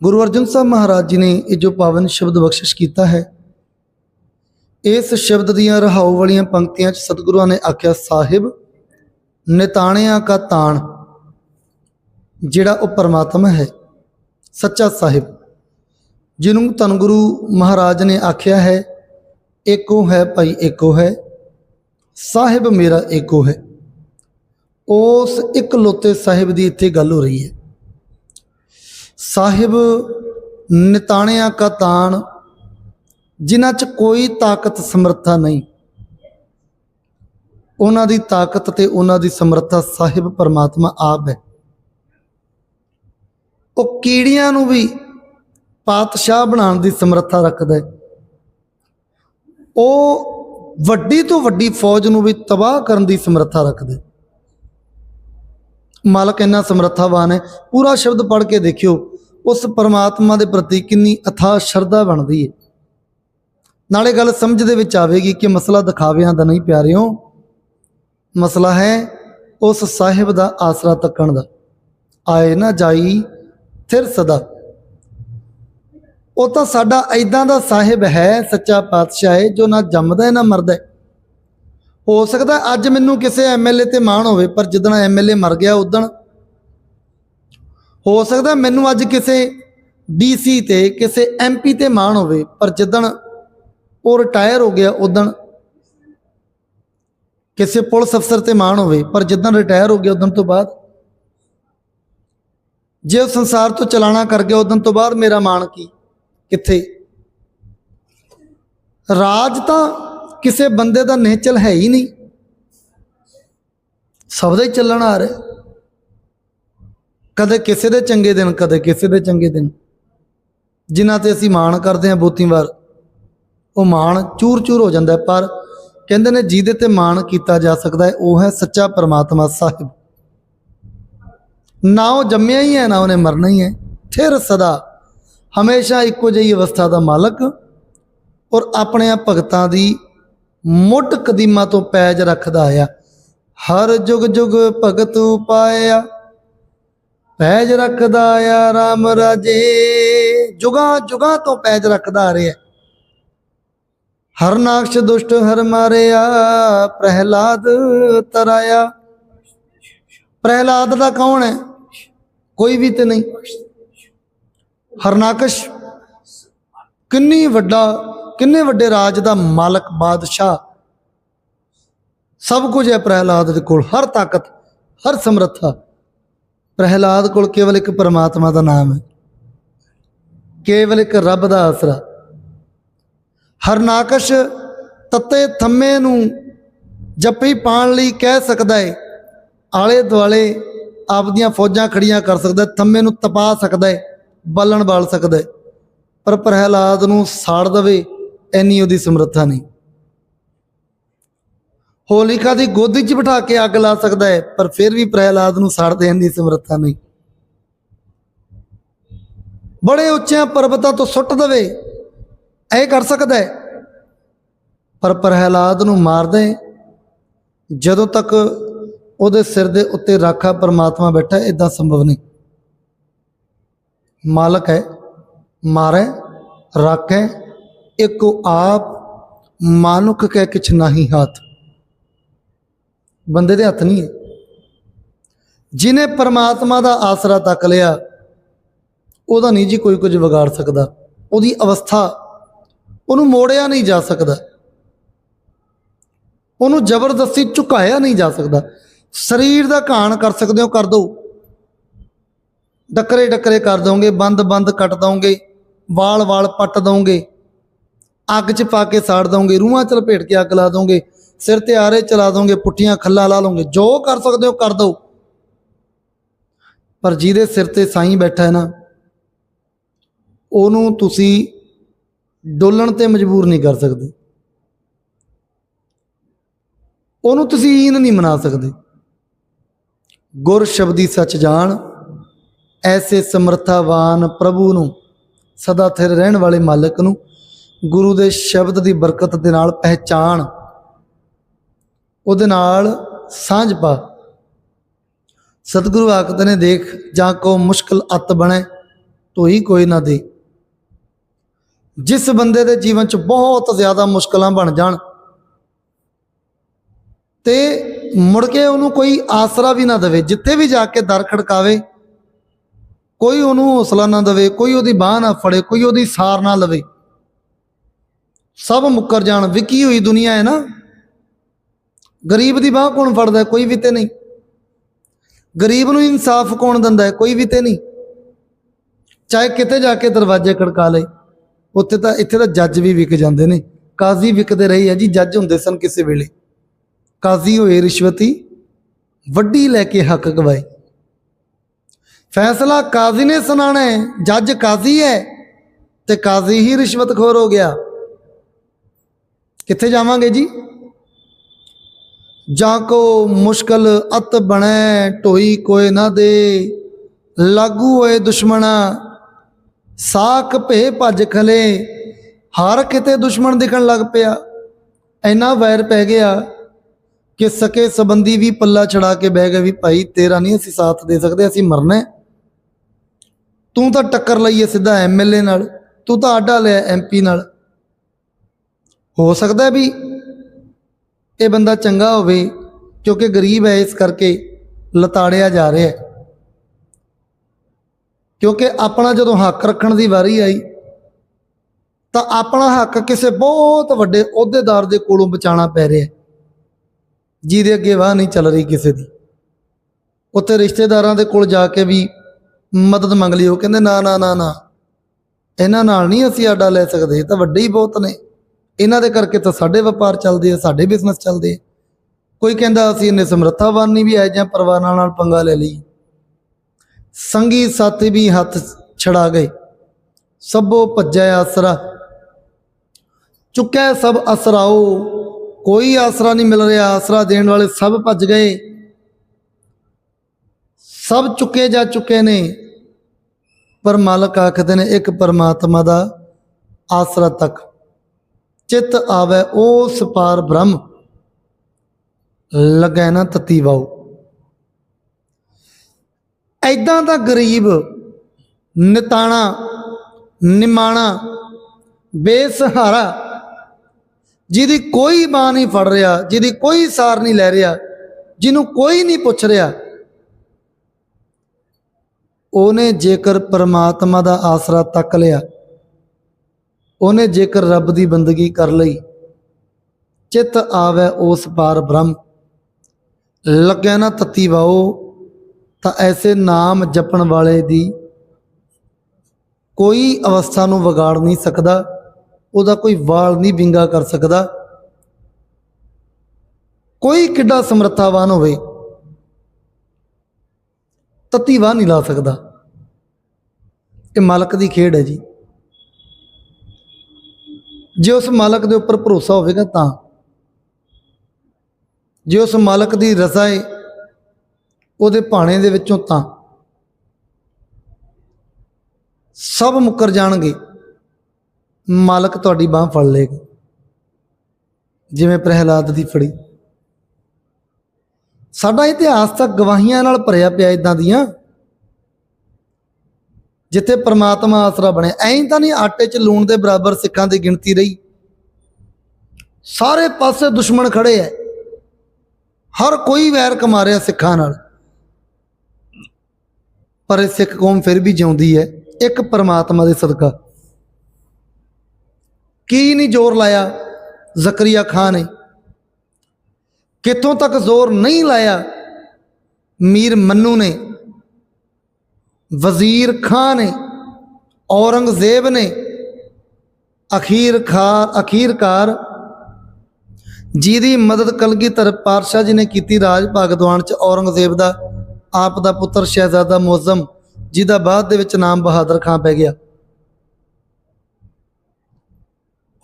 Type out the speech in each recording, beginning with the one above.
ਗੁਰੂ ਅਰਜਨ ਸਾਹਿਬ ਮਹਾਰਾਜ ਜੀ ਨੇ ਇਹ ਜੋ ਪਾਵਨ ਸ਼ਬਦ ਬਖਸ਼ਿਸ਼ ਕੀਤਾ ਹੈ, ਇਸ ਸ਼ਬਦ ਦੀਆਂ ਰਹਾਉ ਵਾਲੀਆਂ ਪੰਕਤੀਆਂ 'ਚ ਸਤਿਗੁਰਾਂ ਨੇ ਆਖਿਆ, ਸਾਹਿਬ, ਨਿਤਾਣਿਆਂ ਕਾ ਤਾਣ, ਜਿਹੜਾ ਉਹ ਪਰਮਾਤਮਾ ਹੈ, ਸੱਚਾ ਸਾਹਿਬ, ਜਿਹਨੂੰ ਧੰਨ ਗੁਰੂ ਮਹਾਰਾਜ ਨੇ ਆਖਿਆ ਹੈ, ਏਕੋ ਹੈ ਭਾਈ ਏਕੋ ਹੈ, ਸਾਹਿਬ ਮੇਰਾ ਏਕੋ ਹੈ। ਉਸ ਇਕਲੋਤੇ ਸਾਹਿਬ ਦੀ ਇੱਥੇ ਗੱਲ ਹੋ ਰਹੀ ਹੈ। ਸਾਹਿਬ ਨਿਤਾਣਿਆ ਕਾ ਤਾਣ, ਜਿਨ੍ਹਾਂ 'ਚ ਕੋਈ ਤਾਕਤ, ਸਮਰੱਥਾ ਨਹੀਂ। ਉਹਨਾਂ ਦੀ ਤਾਕਤ ਤੇ ਉਹਨਾਂ ਦੀ ਸਮਰੱਥਾ ਸਾਹਿਬ ਪਰਮਾਤਮਾ ਆਪ ਹੈ। ਉਹ ਕੀੜੀਆਂ ਨੂੰ ਵੀ ਪਾਤਸ਼ਾਹ ਬਣਾਉਣ ਦੀ ਸਮਰੱਥਾ ਰੱਖਦਾ ਹੈ। ਉਹ ਵੱਡੀ ਤੋਂ ਵੱਡੀ ਫੌਜ ਨੂੰ ਵੀ ਤਬਾਹ ਕਰਨ ਦੀ ਸਮਰੱਥਾ ਰੱਖਦਾ ਹੈ। ਮਾਲਕ ਇੰਨਾ ਸਮਰੱਥਾਵਾਨ ਹੈ। ਪੂਰਾ ਸ਼ਬਦ ਪੜ੍ਹ ਕੇ ਦੇਖਿਓ। ਉਸ ਪਰਮਾਤਮਾ ਦੇ ਪ੍ਰਤੀ ਕਿੰਨੀ ਅਥਾ ਸ਼ਰਧਾ ਬਣਦੀ ਹੈ ਨਾਲੇ ਗੱਲ ਸਮਝ ਦੇ ਵਿੱਚ ਆਵੇਗੀ ਕਿ ਮਸਲਾ ਦਿਖਾਵਿਆਂ ਦਾ ਨਹੀਂ ਪਿਆਰਿਓ। ਮਸਲਾ ਹੈ ਉਸ ਸਾਹਿਬ ਦਾ ਆਸਰਾ ਤੱਕਣ ਦਾ। ਆਏ ਨਾ ਜਾਈ, ਥਿਰ ਸਦਾ। ਉਹ ਤਾਂ ਸਾਡਾ ਐਦਾਂ ਦਾ ਸਾਹਿਬ ਹੈ, ਸੱਚਾ ਪਾਤਸ਼ਾਹ ਹੈ ਜੋ ਨਾ ਜੰਮਦਾ ਹੈ ਨਾ ਮਰਦਾ ਹੋ ਸਕਦਾ ਅੱਜ ਮੈਨੂੰ ਕਿਸੇ ਐਮਐਲਏ ਤੇ ਮਾਣ ਹੋਵੇ, ਪਰ ਜਦੋਂ ਐਮਐਲਏ ਮਰ ਗਿਆ ਉਦੋਂ ਹੋ ਸਕਦਾ ਮੈਨੂੰ ਅੱਜ ਕਿਸੇ ਡੀਸੀ ਤੇ, ਕਿਸੇ ਐਮਪੀ ਤੇ ਮਾਣ ਹੋਵੇ, ਪਰ ਜਦੋਂ ਉਹ ਰਿਟਾਇਰ ਹੋ ਗਿਆ ਉਦੋਂ ਕਿਸੇ ਪੁਲਿਸ ਅਫਸਰ ਤੇ ਮਾਣ ਹੋਵੇ, ਪਰ ਜਦੋਂ ਰਿਟਾਇਰ ਹੋ ਗਿਆ ਉਦੋਂ ਤੋਂ ਬਾਅਦ ਜੇ ਉਹ ਸੰਸਾਰ ਤੋਂ ਚਲਾਣਾ ਕਰ ਗਿਆ ਉਦੋਂ ਤੋਂ ਬਾਅਦ ਮੇਰਾ ਮਾਣ ਕੀ? ਕਿੱਥੇ? ਰਾਜ ਤਾਂ ਕਿਸੇ ਬੰਦੇ ਦਾ ਨਿਹਚਲ ਹੈ ਹੀ ਨਹੀਂ। ਸਭ ਦਾ ਹੀ ਚੱਲਣ ਆ ਰਿਹਾ ਕਦੇ ਕਿਸੇ ਦੇ ਚੰਗੇ ਦਿਨ, ਕਦੇ ਕਿਸੇ ਦੇ ਚੰਗੇ ਦਿਨ। ਜਿਨ੍ਹਾਂ ਤੇ ਅਸੀਂ ਮਾਣ ਕਰਦੇ ਹਾਂ ਬਹੁਤੀ ਵਾਰ, ਉਹ ਮਾਣ ਚੂਰ-ਚੂਰ ਹੋ ਜਾਂਦਾ ਪਰ ਕਹਿੰਦੇ ਨੇ ਜਿਹਦੇ ਤੇ ਮਾਣ ਕੀਤਾ ਜਾ ਸਕਦਾ ਹੈ, ਉਹ ਹੈ ਸੱਚਾ ਪਰਮਾਤਮਾ ਸਾਹਿਬ। ਨਾ ਉਹ ਜੰਮਿਆ ਹੀ ਹੈ, ਨਾ ਉਹਨੇ ਮਰਨਾ ਹੀ ਹੈ। ਥਿਰ ਸਦਾ ਹਮੇਸ਼ਾ ਇੱਕੋ ਜਿਹੀ ਅਵਸਥਾ ਦਾ ਮਾਲਕ ਔਰ ਆਪਣੇ ਭਗਤਾਂ ਦੀ ਮੁੱਢ ਕਦੀਮਾ ਤੋਂ ਪੈਜ ਰੱਖਦਾ ਆਇਆ। ਹਰ ਜੁਗ ਜੁਗ ਭਗਤ ਪਾਇਆ ਪੈਜ ਰੱਖਦਾ ਆ RAM ਰਾਜੇ, ਜੁਗਾਂ ਜੁਗਾਂ ਤੋਂ ਪੈਜ ਰੱਖਦਾ ਆ ਰਿਹਾ। ਹਰ ਨਾਕਸ਼ ਦੁਸ਼ਟ ਹਰ ਮਾਰਿਆ, ਪ੍ਰਹਿਲਾਦ ਤਰਾਇਆ। ਪ੍ਰਹਿਲਾਦ ਦਾ ਕੌਣ ਹੈ? ਕੋਈ ਵੀ ਤੇ ਨਹੀਂ। ਹਰਨਾਕਸ਼ ਕਿੰਨੀ ਵੱਡਾ, ਕਿੰਨੇ ਵੱਡੇ ਰਾਜ ਦਾ ਮਾਲਕ, ਬਾਦਸ਼ਾਹ। ਸਭ ਕੁਝ ਹੈ ਪ੍ਰਹਿਲਾਦ ਦੇ ਕੋਲ, ਹਰ ਤਾਕਤ, ਹਰ ਸਮਰੱਥਾ। ਪ੍ਰਹਿਲਾਦ ਕੋਲ ਕੇਵਲ ਇੱਕ ਪਰਮਾਤਮਾ ਦਾ ਨਾਮ ਹੈ। ਕੇਵਲ ਇੱਕ ਰੱਬ ਦਾ ਆਸਰਾ। ਹਰਨਾਕਸ਼ ਤੱਤੇ ਥੰਮੇ ਨੂੰ ਜੱਪੀ ਪਾਣ ਲਈ ਕਹਿ ਸਕਦਾ ਹੈ ਆਲੇ ਦੁਆਲੇ ਆਪਦੀਆਂ ਫੌਜਾਂ ਖੜੀਆਂ ਕਰ ਸਕਦਾ ਥੰਮੇ ਨੂੰ ਤਪਾ ਸਕਦਾ ਹੈ ਬਾਲਣ ਬਾਲ ਸਕਦਾ ਹੈ ਪਰ ਪ੍ਰਹਿਲਾਦ ਨੂੰ ਸਾੜ ਦਵੇ ਐਨੀ ਉਹਦੀ ਸਮਰੱਥਾ ਨਹੀਂ। ਹੋਲਿਕਾ ਦੀ ਗੋਦੀ 'ਚ ਬਿਠਾ ਕੇ ਅੱਗ ਲਾ ਸਕਦਾ ਹੈ, ਪਰ ਫਿਰ ਵੀ ਪ੍ਰਹਿਲਾਦ ਨੂੰ ਸਾੜ ਦੇਣ ਦੀ ਸਮਰੱਥਾ ਨਹੀਂ। ਬੜੇ ਉੱਚਿਆਂ ਪਰਬਤਾਂ ਤੋਂ ਸੁੱਟ ਦਵੇ, ਇਹ ਕਰ ਸਕਦਾ ਹੈ। ਪਰ ਪ੍ਰਹਿਲਾਦ ਨੂੰ ਮਾਰ ਦੇ। ਜਦੋਂ ਤੱਕ ਉਹਦੇ ਸਿਰ ਦੇ ਉੱਤੇ ਰਾਖਾ ਪਰਮਾਤਮਾ ਬੈਠਾ ਇਦਾਂ ਸੰਭਵ ਨਹੀਂ। ਮਾਲਕ ਹੈ, ਮਾਰੇ, ਰਾਖੇ, ਇੱਕੋ ਆਪ ਮਾਨੁਕ ਕੈ ਕਿਛ ਨਹੀਂ, ਹੱਥ। ਬੰਦੇ ਦੇ ਹੱਥ ਨਹੀਂ ਹੈ। ਜਿਨੇ ਪਰਮਾਤਮਾ ਦਾ ਆਸਰਾ ਤੱਕ ਲਿਆ, ਉਹਦਾ ਨਹੀਂ ਜੀ ਕੋਈ ਕੁਝ ਵਿਗਾੜ ਸਕਦਾ। ਉਹਦੀ ਅਵਸਥਾ, ਉਹਨੂੰ ਮੋੜਿਆ ਨਹੀਂ ਜਾ ਸਕਦਾ। ਉਹਨੂੰ ਜ਼ਬਰਦਸਤੀ ਝੁਕਾਇਆ ਨਹੀਂ ਜਾ ਸਕਦਾ। ਸਰੀਰ ਦਾ ਘਾਣ ਕਰ ਸਕਦੇ ਹੋ, ਕਰ ਦੋ। ਡੱਕਰੇ ਡੱਕਰੇ ਕਰ ਦੋਗੇ, ਬੰਦ ਬੰਦ ਕੱਟ ਦੋਗੇ, ਵਾਲ ਵਾਲ ਪੱਟ ਦੋਗੇ, ਅੱਗ 'ਚ ਪਾ ਕੇ ਸਾੜ ਦੋਗੇ, ਰੂਹਾਂ 'ਚ ਲਪੇਟ ਕੇ ਅੱਗ ਲਾ ਦੋਗੇ ਸਿਰ ਤੇ ਆਰੇ ਚਲਾ ਦੋਗੇ, ਪੁੱਠੀਆਂ ਖੱਲਾ ਲਾ ਲੋਗੇ ਜੋ ਕਰ ਸਕਦੇ ਹੋ ਕਰ ਦੋ ਪਰ ਜਿਹਦੇ ਸਿਰ ਤੇ ਸਾਈਂ ਬੈਠਾ ਹੈ ਨਾ, ਉਹਨੂੰ ਤੁਸੀਂ ਡੋਲਣ ਤੇ ਮਜਬੂਰ ਨਹੀਂ ਕਰ ਸਕਦੇ। ਉਹਨੂੰ ਤੁਸੀਂ ਈਨ ਨਹੀਂ ਮਨਾ ਸਕਦੇ। ਗੁਰ ਸ਼ਬਦੀ ਸੱਚ ਜਾਣ, ਐਸੇ ਸਮਰਥਾਵਾਨ ਪ੍ਰਭੂ ਨੂੰ, ਸਦਾ ਥਿਰ ਰਹਿਣ ਵਾਲੇ ਮਾਲਕ ਨੂੰ, ਗੁਰੂ ਦੇ ਸ਼ਬਦ ਦੀ ਬਰਕਤ ਦੇ ਨਾਲ ਪਹਿਚਾਣ। ਉਹਦੇ ਨਾਲ ਸਾਂਝ ਪਾ। ਸਤਿਗੁਰੂ ਆਖਦੇ ਨੇ, ਦੇਖ, ਜਾਂ ਕੋ ਮੁਸ਼ਕਲ ਅਤ ਬਣੇ ਢੋਈ ਕੋਈ ਨਾ ਦੇ। ਜਿਸ ਬੰਦੇ ਦੇ ਜੀਵਨ 'ਚ ਬਹੁਤ ਜ਼ਿਆਦਾ ਮੁਸ਼ਕਲਾਂ ਬਣ ਜਾਣ, ਤੇ ਮੁੜ ਕੇ ਉਹਨੂੰ ਕੋਈ ਆਸਰਾ ਵੀ ਨਾ ਦੇਵੇ। ਜਿੱਥੇ ਵੀ ਜਾ ਕੇ ਦਰ ਖੜਕਾਵੇ, ਕੋਈ ਉਹਨੂੰ ਹੌਸਲਾ ਨਾ ਦੇਵੇ, ਕੋਈ ਉਹਦੀ ਬਾਹ ਨਾ ਫੜੇ, ਕੋਈ ਉਹਦੀ ਸਾਰ ਨਾ ਲਵੇ। ਸਭ ਮੁੱਕਰ ਜਾਣ। ਵਿਕੀ ਹੋਈ ਦੁਨੀਆ ਹੈ ਨਾ? ਗਰੀਬ ਦੀ ਬਾਹ ਕੌਣ ਫੜਦਾ ਕੋਈ ਵੀ ਤੇ ਨਹੀਂ। ਗਰੀਬ ਨੂੰ ਇਨਸਾਫ ਕੌਣ ਦਿੰਦਾ ਹੈ? ਕੋਈ ਵੀ ਤੇ ਨਹੀਂ। ਚਾਹੇ ਕਿਤੇ ਜਾ ਕੇ ਦਰਵਾਜ਼ੇ ਖੜਕਾ ਲਏ, ਉੱਥੇ ਤਾਂ ਇੱਥੇ ਤਾਂ ਜੱਜ ਵੀ ਵਿਕ ਜਾਂਦੇ ਨੇ। ਕਾਜ਼ੀ ਵਿਕਦੇ ਰਹੇ ਆ ਜੀ, ਜੱਜ ਹੁੰਦੇ ਸਨ ਕਿਸੇ ਵੇਲੇ। ਕਾਜ਼ੀ ਹੋਏ ਰਿਸ਼ਵਤੀ, ਵੱਡੀ ਲੈ ਕੇ ਹੱਕ ਗਵਾਏ। ਫੈਸਲਾ ਕਾਜ਼ੀ ਨੇ ਸੁਣਾਣਾ ਹੈ, ਜੱਜ ਕਾਜ਼ੀ ਹੈ, ਤੇ ਕਾਜ਼ੀ ਹੀ ਰਿਸ਼ਵਤਖੋਰ ਹੋ ਗਿਆ। ਕਿੱਥੇ ਜਾਵਾਂਗੇ ਜੀ? ਜਾਂ ਕੋ ਮੁਸ਼ਕਲ ਅਤ ਬਣੈ, ਢੋਈ ਕੋਏ ਨਾ ਦੇ। ਲਾਗੂ ਹੋਏ ਦੁਸ਼ਮਣਾ, ਸਾਖ ਭੇ ਭੱਜ ਖਲੇ। ਹਰ ਕਿਤੇ ਦੁਸ਼ਮਣ ਦਿਖਣ ਲੱਗ ਪਿਆ। ਇੰਨਾ ਵੈਰ ਪੈ ਗਿਆ ਕਿ ਸਕੇ ਸੰਬੰਧੀ ਵੀ ਪੱਲਾ ਛੜਾ ਕੇ ਬਹਿ ਗਏ ਵੀ ਭਾਈ ਤੇਰਾ ਨਹੀਂ ਅਸੀਂ ਸਾਥ ਦੇ ਸਕਦੇ, ਅਸੀਂ ਮਰਨਾ ਤੂੰ ਤਾਂ ਟੱਕਰ ਲਈਏ ਸਿੱਧਾ ਐਮਐਲਏ ਨਾਲ, ਤੂੰ ਤਾਂ ਆਡਾ ਲਿਆ ਐਮਪੀ ਨਾਲ। ਹੋ ਸਕਦਾ ਵੀ ਇਹ ਬੰਦਾ ਚੰਗਾ ਹੋਵੇ, ਕਿਉਂਕਿ ਗਰੀਬ ਹੈ, ਇਸ ਕਰਕੇ ਲਤਾੜਿਆ ਜਾ ਰਿਹਾ ਹੈ। ਕਿਉਂਕਿ ਆਪਣਾ ਜਦੋਂ ਹੱਕ ਰੱਖਣ ਦੀ ਵਾਰੀ ਆਈ, ਤਾਂ ਆਪਣਾ ਹੱਕ ਕਿਸੇ ਬਹੁਤ ਵੱਡੇ ਅਹੁਦੇਦਾਰ ਦੇ ਕੋਲੋਂ ਬਚਾਉਣਾ ਪੈ ਰਿਹਾ ਜਿਹਦੇ ਅੱਗੇ ਵਾਹ ਨਹੀਂ ਚੱਲ ਰਹੀ ਕਿਸੇ ਦੀ। ਉੱਥੇ ਰਿਸ਼ਤੇਦਾਰਾਂ ਦੇ ਕੋਲ ਜਾ ਕੇ ਵੀ ਮਦਦ ਮੰਗ ਲਈ, ਉਹ ਕਹਿੰਦੇ, ਨਾ ਨਾ ਨਾ ਨਾ, ਇਹਨਾਂ ਨਾਲ ਨਹੀਂ ਅਸੀਂ ਆਡਾ ਲੈ ਸਕਦੇ, ਇਹ ਤਾਂ ਵੱਡੇ ਹੀ ਬਹੁਤ ਨੇ। ਇਹਨਾਂ ਦੇ ਕਰਕੇ ਤਾਂ ਸਾਡੇ ਵਪਾਰ ਚੱਲਦੇ ਆ, ਸਾਡੇ ਬਿਜ਼ਨਸ ਚੱਲਦੇ ਆ। ਕੋਈ ਕਹਿੰਦਾ ਅਸੀਂ ਇੰਨੇ ਸਮਰੱਥਾਵਾਨ ਨਹੀਂ ਵੀ ਆਏ ਜਾਂ ਪਰਵਾਨਾਂ ਨਾਲ ਪੰਗਾ ਲੈ ਲਈ ਸੰਗੀ ਸਾਥੀ ਵੀ ਹੱਥ ਛੜਾ ਗਏ। ਸਭੋ ਭੱਜੈ ਆਸਰਾ। ਚੁੱਕਿਆ ਸਭ ਅਸਰਾਓ ਕੋਈ ਆਸਰਾ ਨਹੀਂ ਮਿਲ ਰਿਹਾ। ਆਸਰਾ ਦੇਣ ਵਾਲੇ ਸਭ ਭੱਜ ਗਏ। ਸਭ ਚੁੱਕੇ ਜਾ ਚੁੱਕੇ ਨੇ। ਪਰ ਮਾਲਕ ਆਖਦੇ ਨੇ, ਇੱਕ ਪਰਮਾਤਮਾ ਦਾ ਆਸਰਾ ਤੱਕ। ਚਿੱਤ ਆਵੇ ਉਸ ਪਾਰ ਬ੍ਰਹਮ, ਲੱਗੈ ਨਾ ਤਤੀ ਵਾਓ ਐਦਾਂ ਦਾ ਗਰੀਬ, ਨਿਤਾਣਾ, ਨਿਮਾਣਾ, ਬੇਸਹਾਰਾ, ਜਿਹਦੀ ਕੋਈ ਬਾਹ ਨਹੀਂ ਫੜ ਰਿਹਾ, ਜਿਹਦੀ ਕੋਈ ਸਾਰ ਨਹੀਂ ਲੈ ਰਿਹਾ, ਜਿਹਨੂੰ ਕੋਈ ਨਹੀਂ ਪੁੱਛ ਰਿਹਾ, ਉਹਨੇ ਜੇਕਰ ਪਰਮਾਤਮਾ ਦਾ ਆਸਰਾ ਤੱਕ ਲਿਆ ਉਹਨੇ ਜੇਕਰ ਰੱਬ ਦੀ ਬੰਦਗੀ ਕਰ ਲਈ, ਚਿੱਤ ਆਵੇ ਉਸ ਪਾਰ ਬ੍ਰਹਮ। ਲੱਗਿਆ ਨਾ ਤਤੀ ਵਾਓ, ਤਾਂ ਐਸੇ ਨਾਮ ਜਪਣ ਵਾਲੇ ਦੀ ਕੋਈ ਅਵਸਥਾ ਨੂੰ ਵਿਗਾੜ ਨਹੀਂ ਸਕਦਾ, ਉਹਦਾ ਕੋਈ ਵਾਲ ਨਹੀਂ ਵਿੰਗਾ ਕਰ ਸਕਦਾ। ਕੋਈ ਕਿੱਡਾ ਸਮਰੱਥਾਵਾਨ ਹੋਵੇ, ਤਤੀ ਵਾਹ ਨਹੀਂ ਲਾ ਸਕਦਾ। ਇਹ ਮਾਲਕ ਦੀ ਖੇਡ ਹੈ ਜੀ। ਜੇ ਉਸ ਮਾਲਕ ਦੇ ਉੱਪਰ ਭਰੋਸਾ ਹੋਵੇਗਾ ਤਾਂ। ਜੇ ਉਸ ਮਾਲਕ ਦੀ ਰਜ਼ਾ ਹੈ ਉਹਦੇ ਭਾਣੇ ਦੇ ਵਿੱਚੋਂ ਤਾਂ। ਸਭ ਮੁੱਕਰ ਜਾਣਗੇ। ਮਾਲਕ ਤੁਹਾਡੀ ਬਾਹ ਫੜ ਲਏਗਾ। ਜਿਵੇਂ ਪ੍ਰਹਿਲਾਦ ਦੀ ਫੜੀ। ਸਾਡਾ ਇਤਿਹਾਸ ਤਾਂ ਗਵਾਹੀਆਂ ਨਾਲ ਭਰਿਆ ਪਿਆ ਇਦਾਂ ਦੀਆਂ। ਜਿੱਥੇ ਪ੍ਰਮਾਤਮਾ ਆਸਰਾ ਬਣਿਆ। ਐਂ ਤਾਂ ਨਹੀਂ ਆਟੇ 'ਚ ਲੂਣ ਦੇ ਬਰਾਬਰ ਸਿੱਖਾਂ ਦੀ ਗਿਣਤੀ ਰਹੀ। ਸਾਰੇ ਪਾਸੇ ਦੁਸ਼ਮਣ ਖੜੇ ਐ। ਹਰ ਕੋਈ ਵੈਰ ਕਮਾ ਰਿਹਾ ਸਿੱਖਾਂ ਨਾਲ। ਪਰ ਇਹ ਸਿੱਖ ਕੌਮ ਫਿਰ ਵੀ ਜਿਉਂਦੀ ਹੈ ਇੱਕ ਪਰਮਾਤਮਾ ਦੇ ਸਦਕਾ। ਕੀ ਨਹੀਂ ਜ਼ੋਰ ਲਾਇਆ? ਜ਼ਕਰੀਆ ਖਾਨ ਨੇ। ਕਿੱਥੋਂ ਤੱਕ ਜ਼ੋਰ ਨਹੀਂ ਲਾਇਆ? ਮੀਰ ਮੰਨੂ ਨੇ। ਵਜ਼ੀਰ ਖਾਨ ਨੇ, ਔਰੰਗਜ਼ੇਬ ਨੇ, ਅਖੀਰ ਖਾਰ ਅਖੀਰਕਾਰ, ਜਿਹਦੀ ਮਦਦ ਕਲਗੀਧਰ ਪਾਤਸ਼ਾਹ ਜੀ ਨੇ ਕੀਤੀ ਰਾਜ ਭਗਦਵਾਨ ਚ, ਔਰੰਗਜ਼ੇਬ ਦਾ, ਆਪ ਦਾ ਪੁੱਤਰ ਸ਼ਹਿਜ਼ਾਦਾ ਮੁਜ਼ਮ, ਜਿਹਦਾ ਬਾਅਦ ਦੇ ਵਿੱਚ ਨਾਮ ਬਹਾਦਰ ਖਾਨ ਪੈ ਗਿਆ।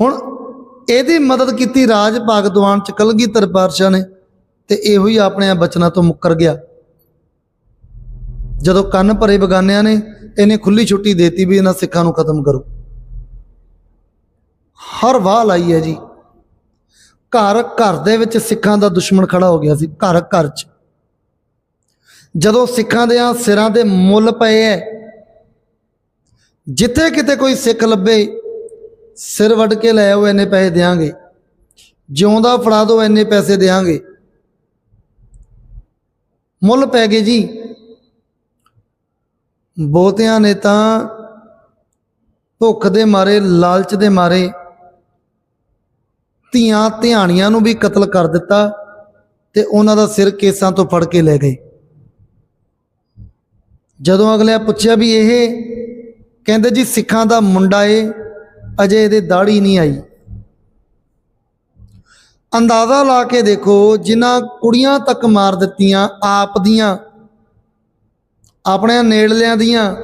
ਹੁਣ ਇਹਦੀ ਮਦਦ ਕੀਤੀ ਰਾਜ ਭਗਦਵਾਨ ਚ ਕਲਗੀਧਰ ਪਾਤਸ਼ਾਹ ਨੇ, ਤੇ ਇਹੋ ਹੀ ਆਪਣੇ ਬਚਨਾਂ ਤੋਂ ਮੁੱਕਰ ਗਿਆ। ਜਦੋਂ ਕੰਨ ਭਰੇ ਬਗਾਨਿਆਂ ਨੇ, ਇਹਨੇ ਖੁੱਲੀ ਛੁੱਟੀ ਦੇਤੀ ਵੀ ਇਹਨਾਂ ਸਿੱਖਾਂ ਨੂੰ ਖਤਮ ਕਰੋ। ਹਰ ਵਾਹ ਲਾਈ ਹੈ ਜੀ। ਘਰ ਘਰ ਦੇ ਵਿੱਚ ਸਿੱਖਾਂ ਦਾ ਦੁਸ਼ਮਣ ਖੜਾ ਹੋ ਗਿਆ ਸੀ, ਘਰ ਘਰ 'ਚ। ਜਦੋਂ ਸਿੱਖਾਂ ਦੇ ਆ ਸਿਰਾਂ ਦੇ ਮੁੱਲ ਪਏ ਐ, ਜਿੱਥੇ ਕਿਤੇ ਕੋਈ ਸਿੱਖ ਲੱਭੇ, ਸਿਰ ਵੱਢ ਕੇ ਲੈ ਆਓ, ਇੰਨੇ ਪੈਸੇ ਦੇਾਂਗੇ ਜਿਉਂਦਾ ਫੜਾ ਦਿਓ ਇੰਨੇ ਪੈਸੇ ਦੇਾਂਗੇ ਮੁੱਲ ਪੈ ਗਏ ਜੀ। ਬਹੁਤਿਆਂ ਨੇ ਤਾਂ ਭੁੱਖ ਦੇ ਮਾਰੇ, ਲਾਲਚ ਦੇ ਮਾਰੇ ਧੀਆਂ ਧਿਆਣੀਆਂ ਨੂੰ ਵੀ ਕਤਲ ਕਰ ਦਿੱਤਾ ਤੇ ਉਹਨਾਂ ਦਾ ਸਿਰ ਕੇਸਾਂ ਤੋਂ ਫੜ ਕੇ ਲੈ ਗਏ। ਜਦੋਂ ਅਗਲੇ ਪੁੱਛਿਆ ਵੀ ਇਹ, ਕਹਿੰਦੇ ਜੀ ਸਿੱਖਾਂ ਦਾ ਮੁੰਡਾ ਏ, ਅਜੇ ਇਹਦੇ ਦਾੜੀ ਨਹੀਂ ਆਈ। ਅੰਦਾਜ਼ਾ ਲਾ ਕੇ ਦੇਖੋ, ਜਿਨ੍ਹਾਂ ਕੁੜੀਆਂ ਤੱਕ ਮਾਰ ਦਿੱਤੀਆਂ, ਆਪ ਦੀਆਂ ਆਪਣੇ ਨੇੜਲਿਆਂ ਦੀਆਂ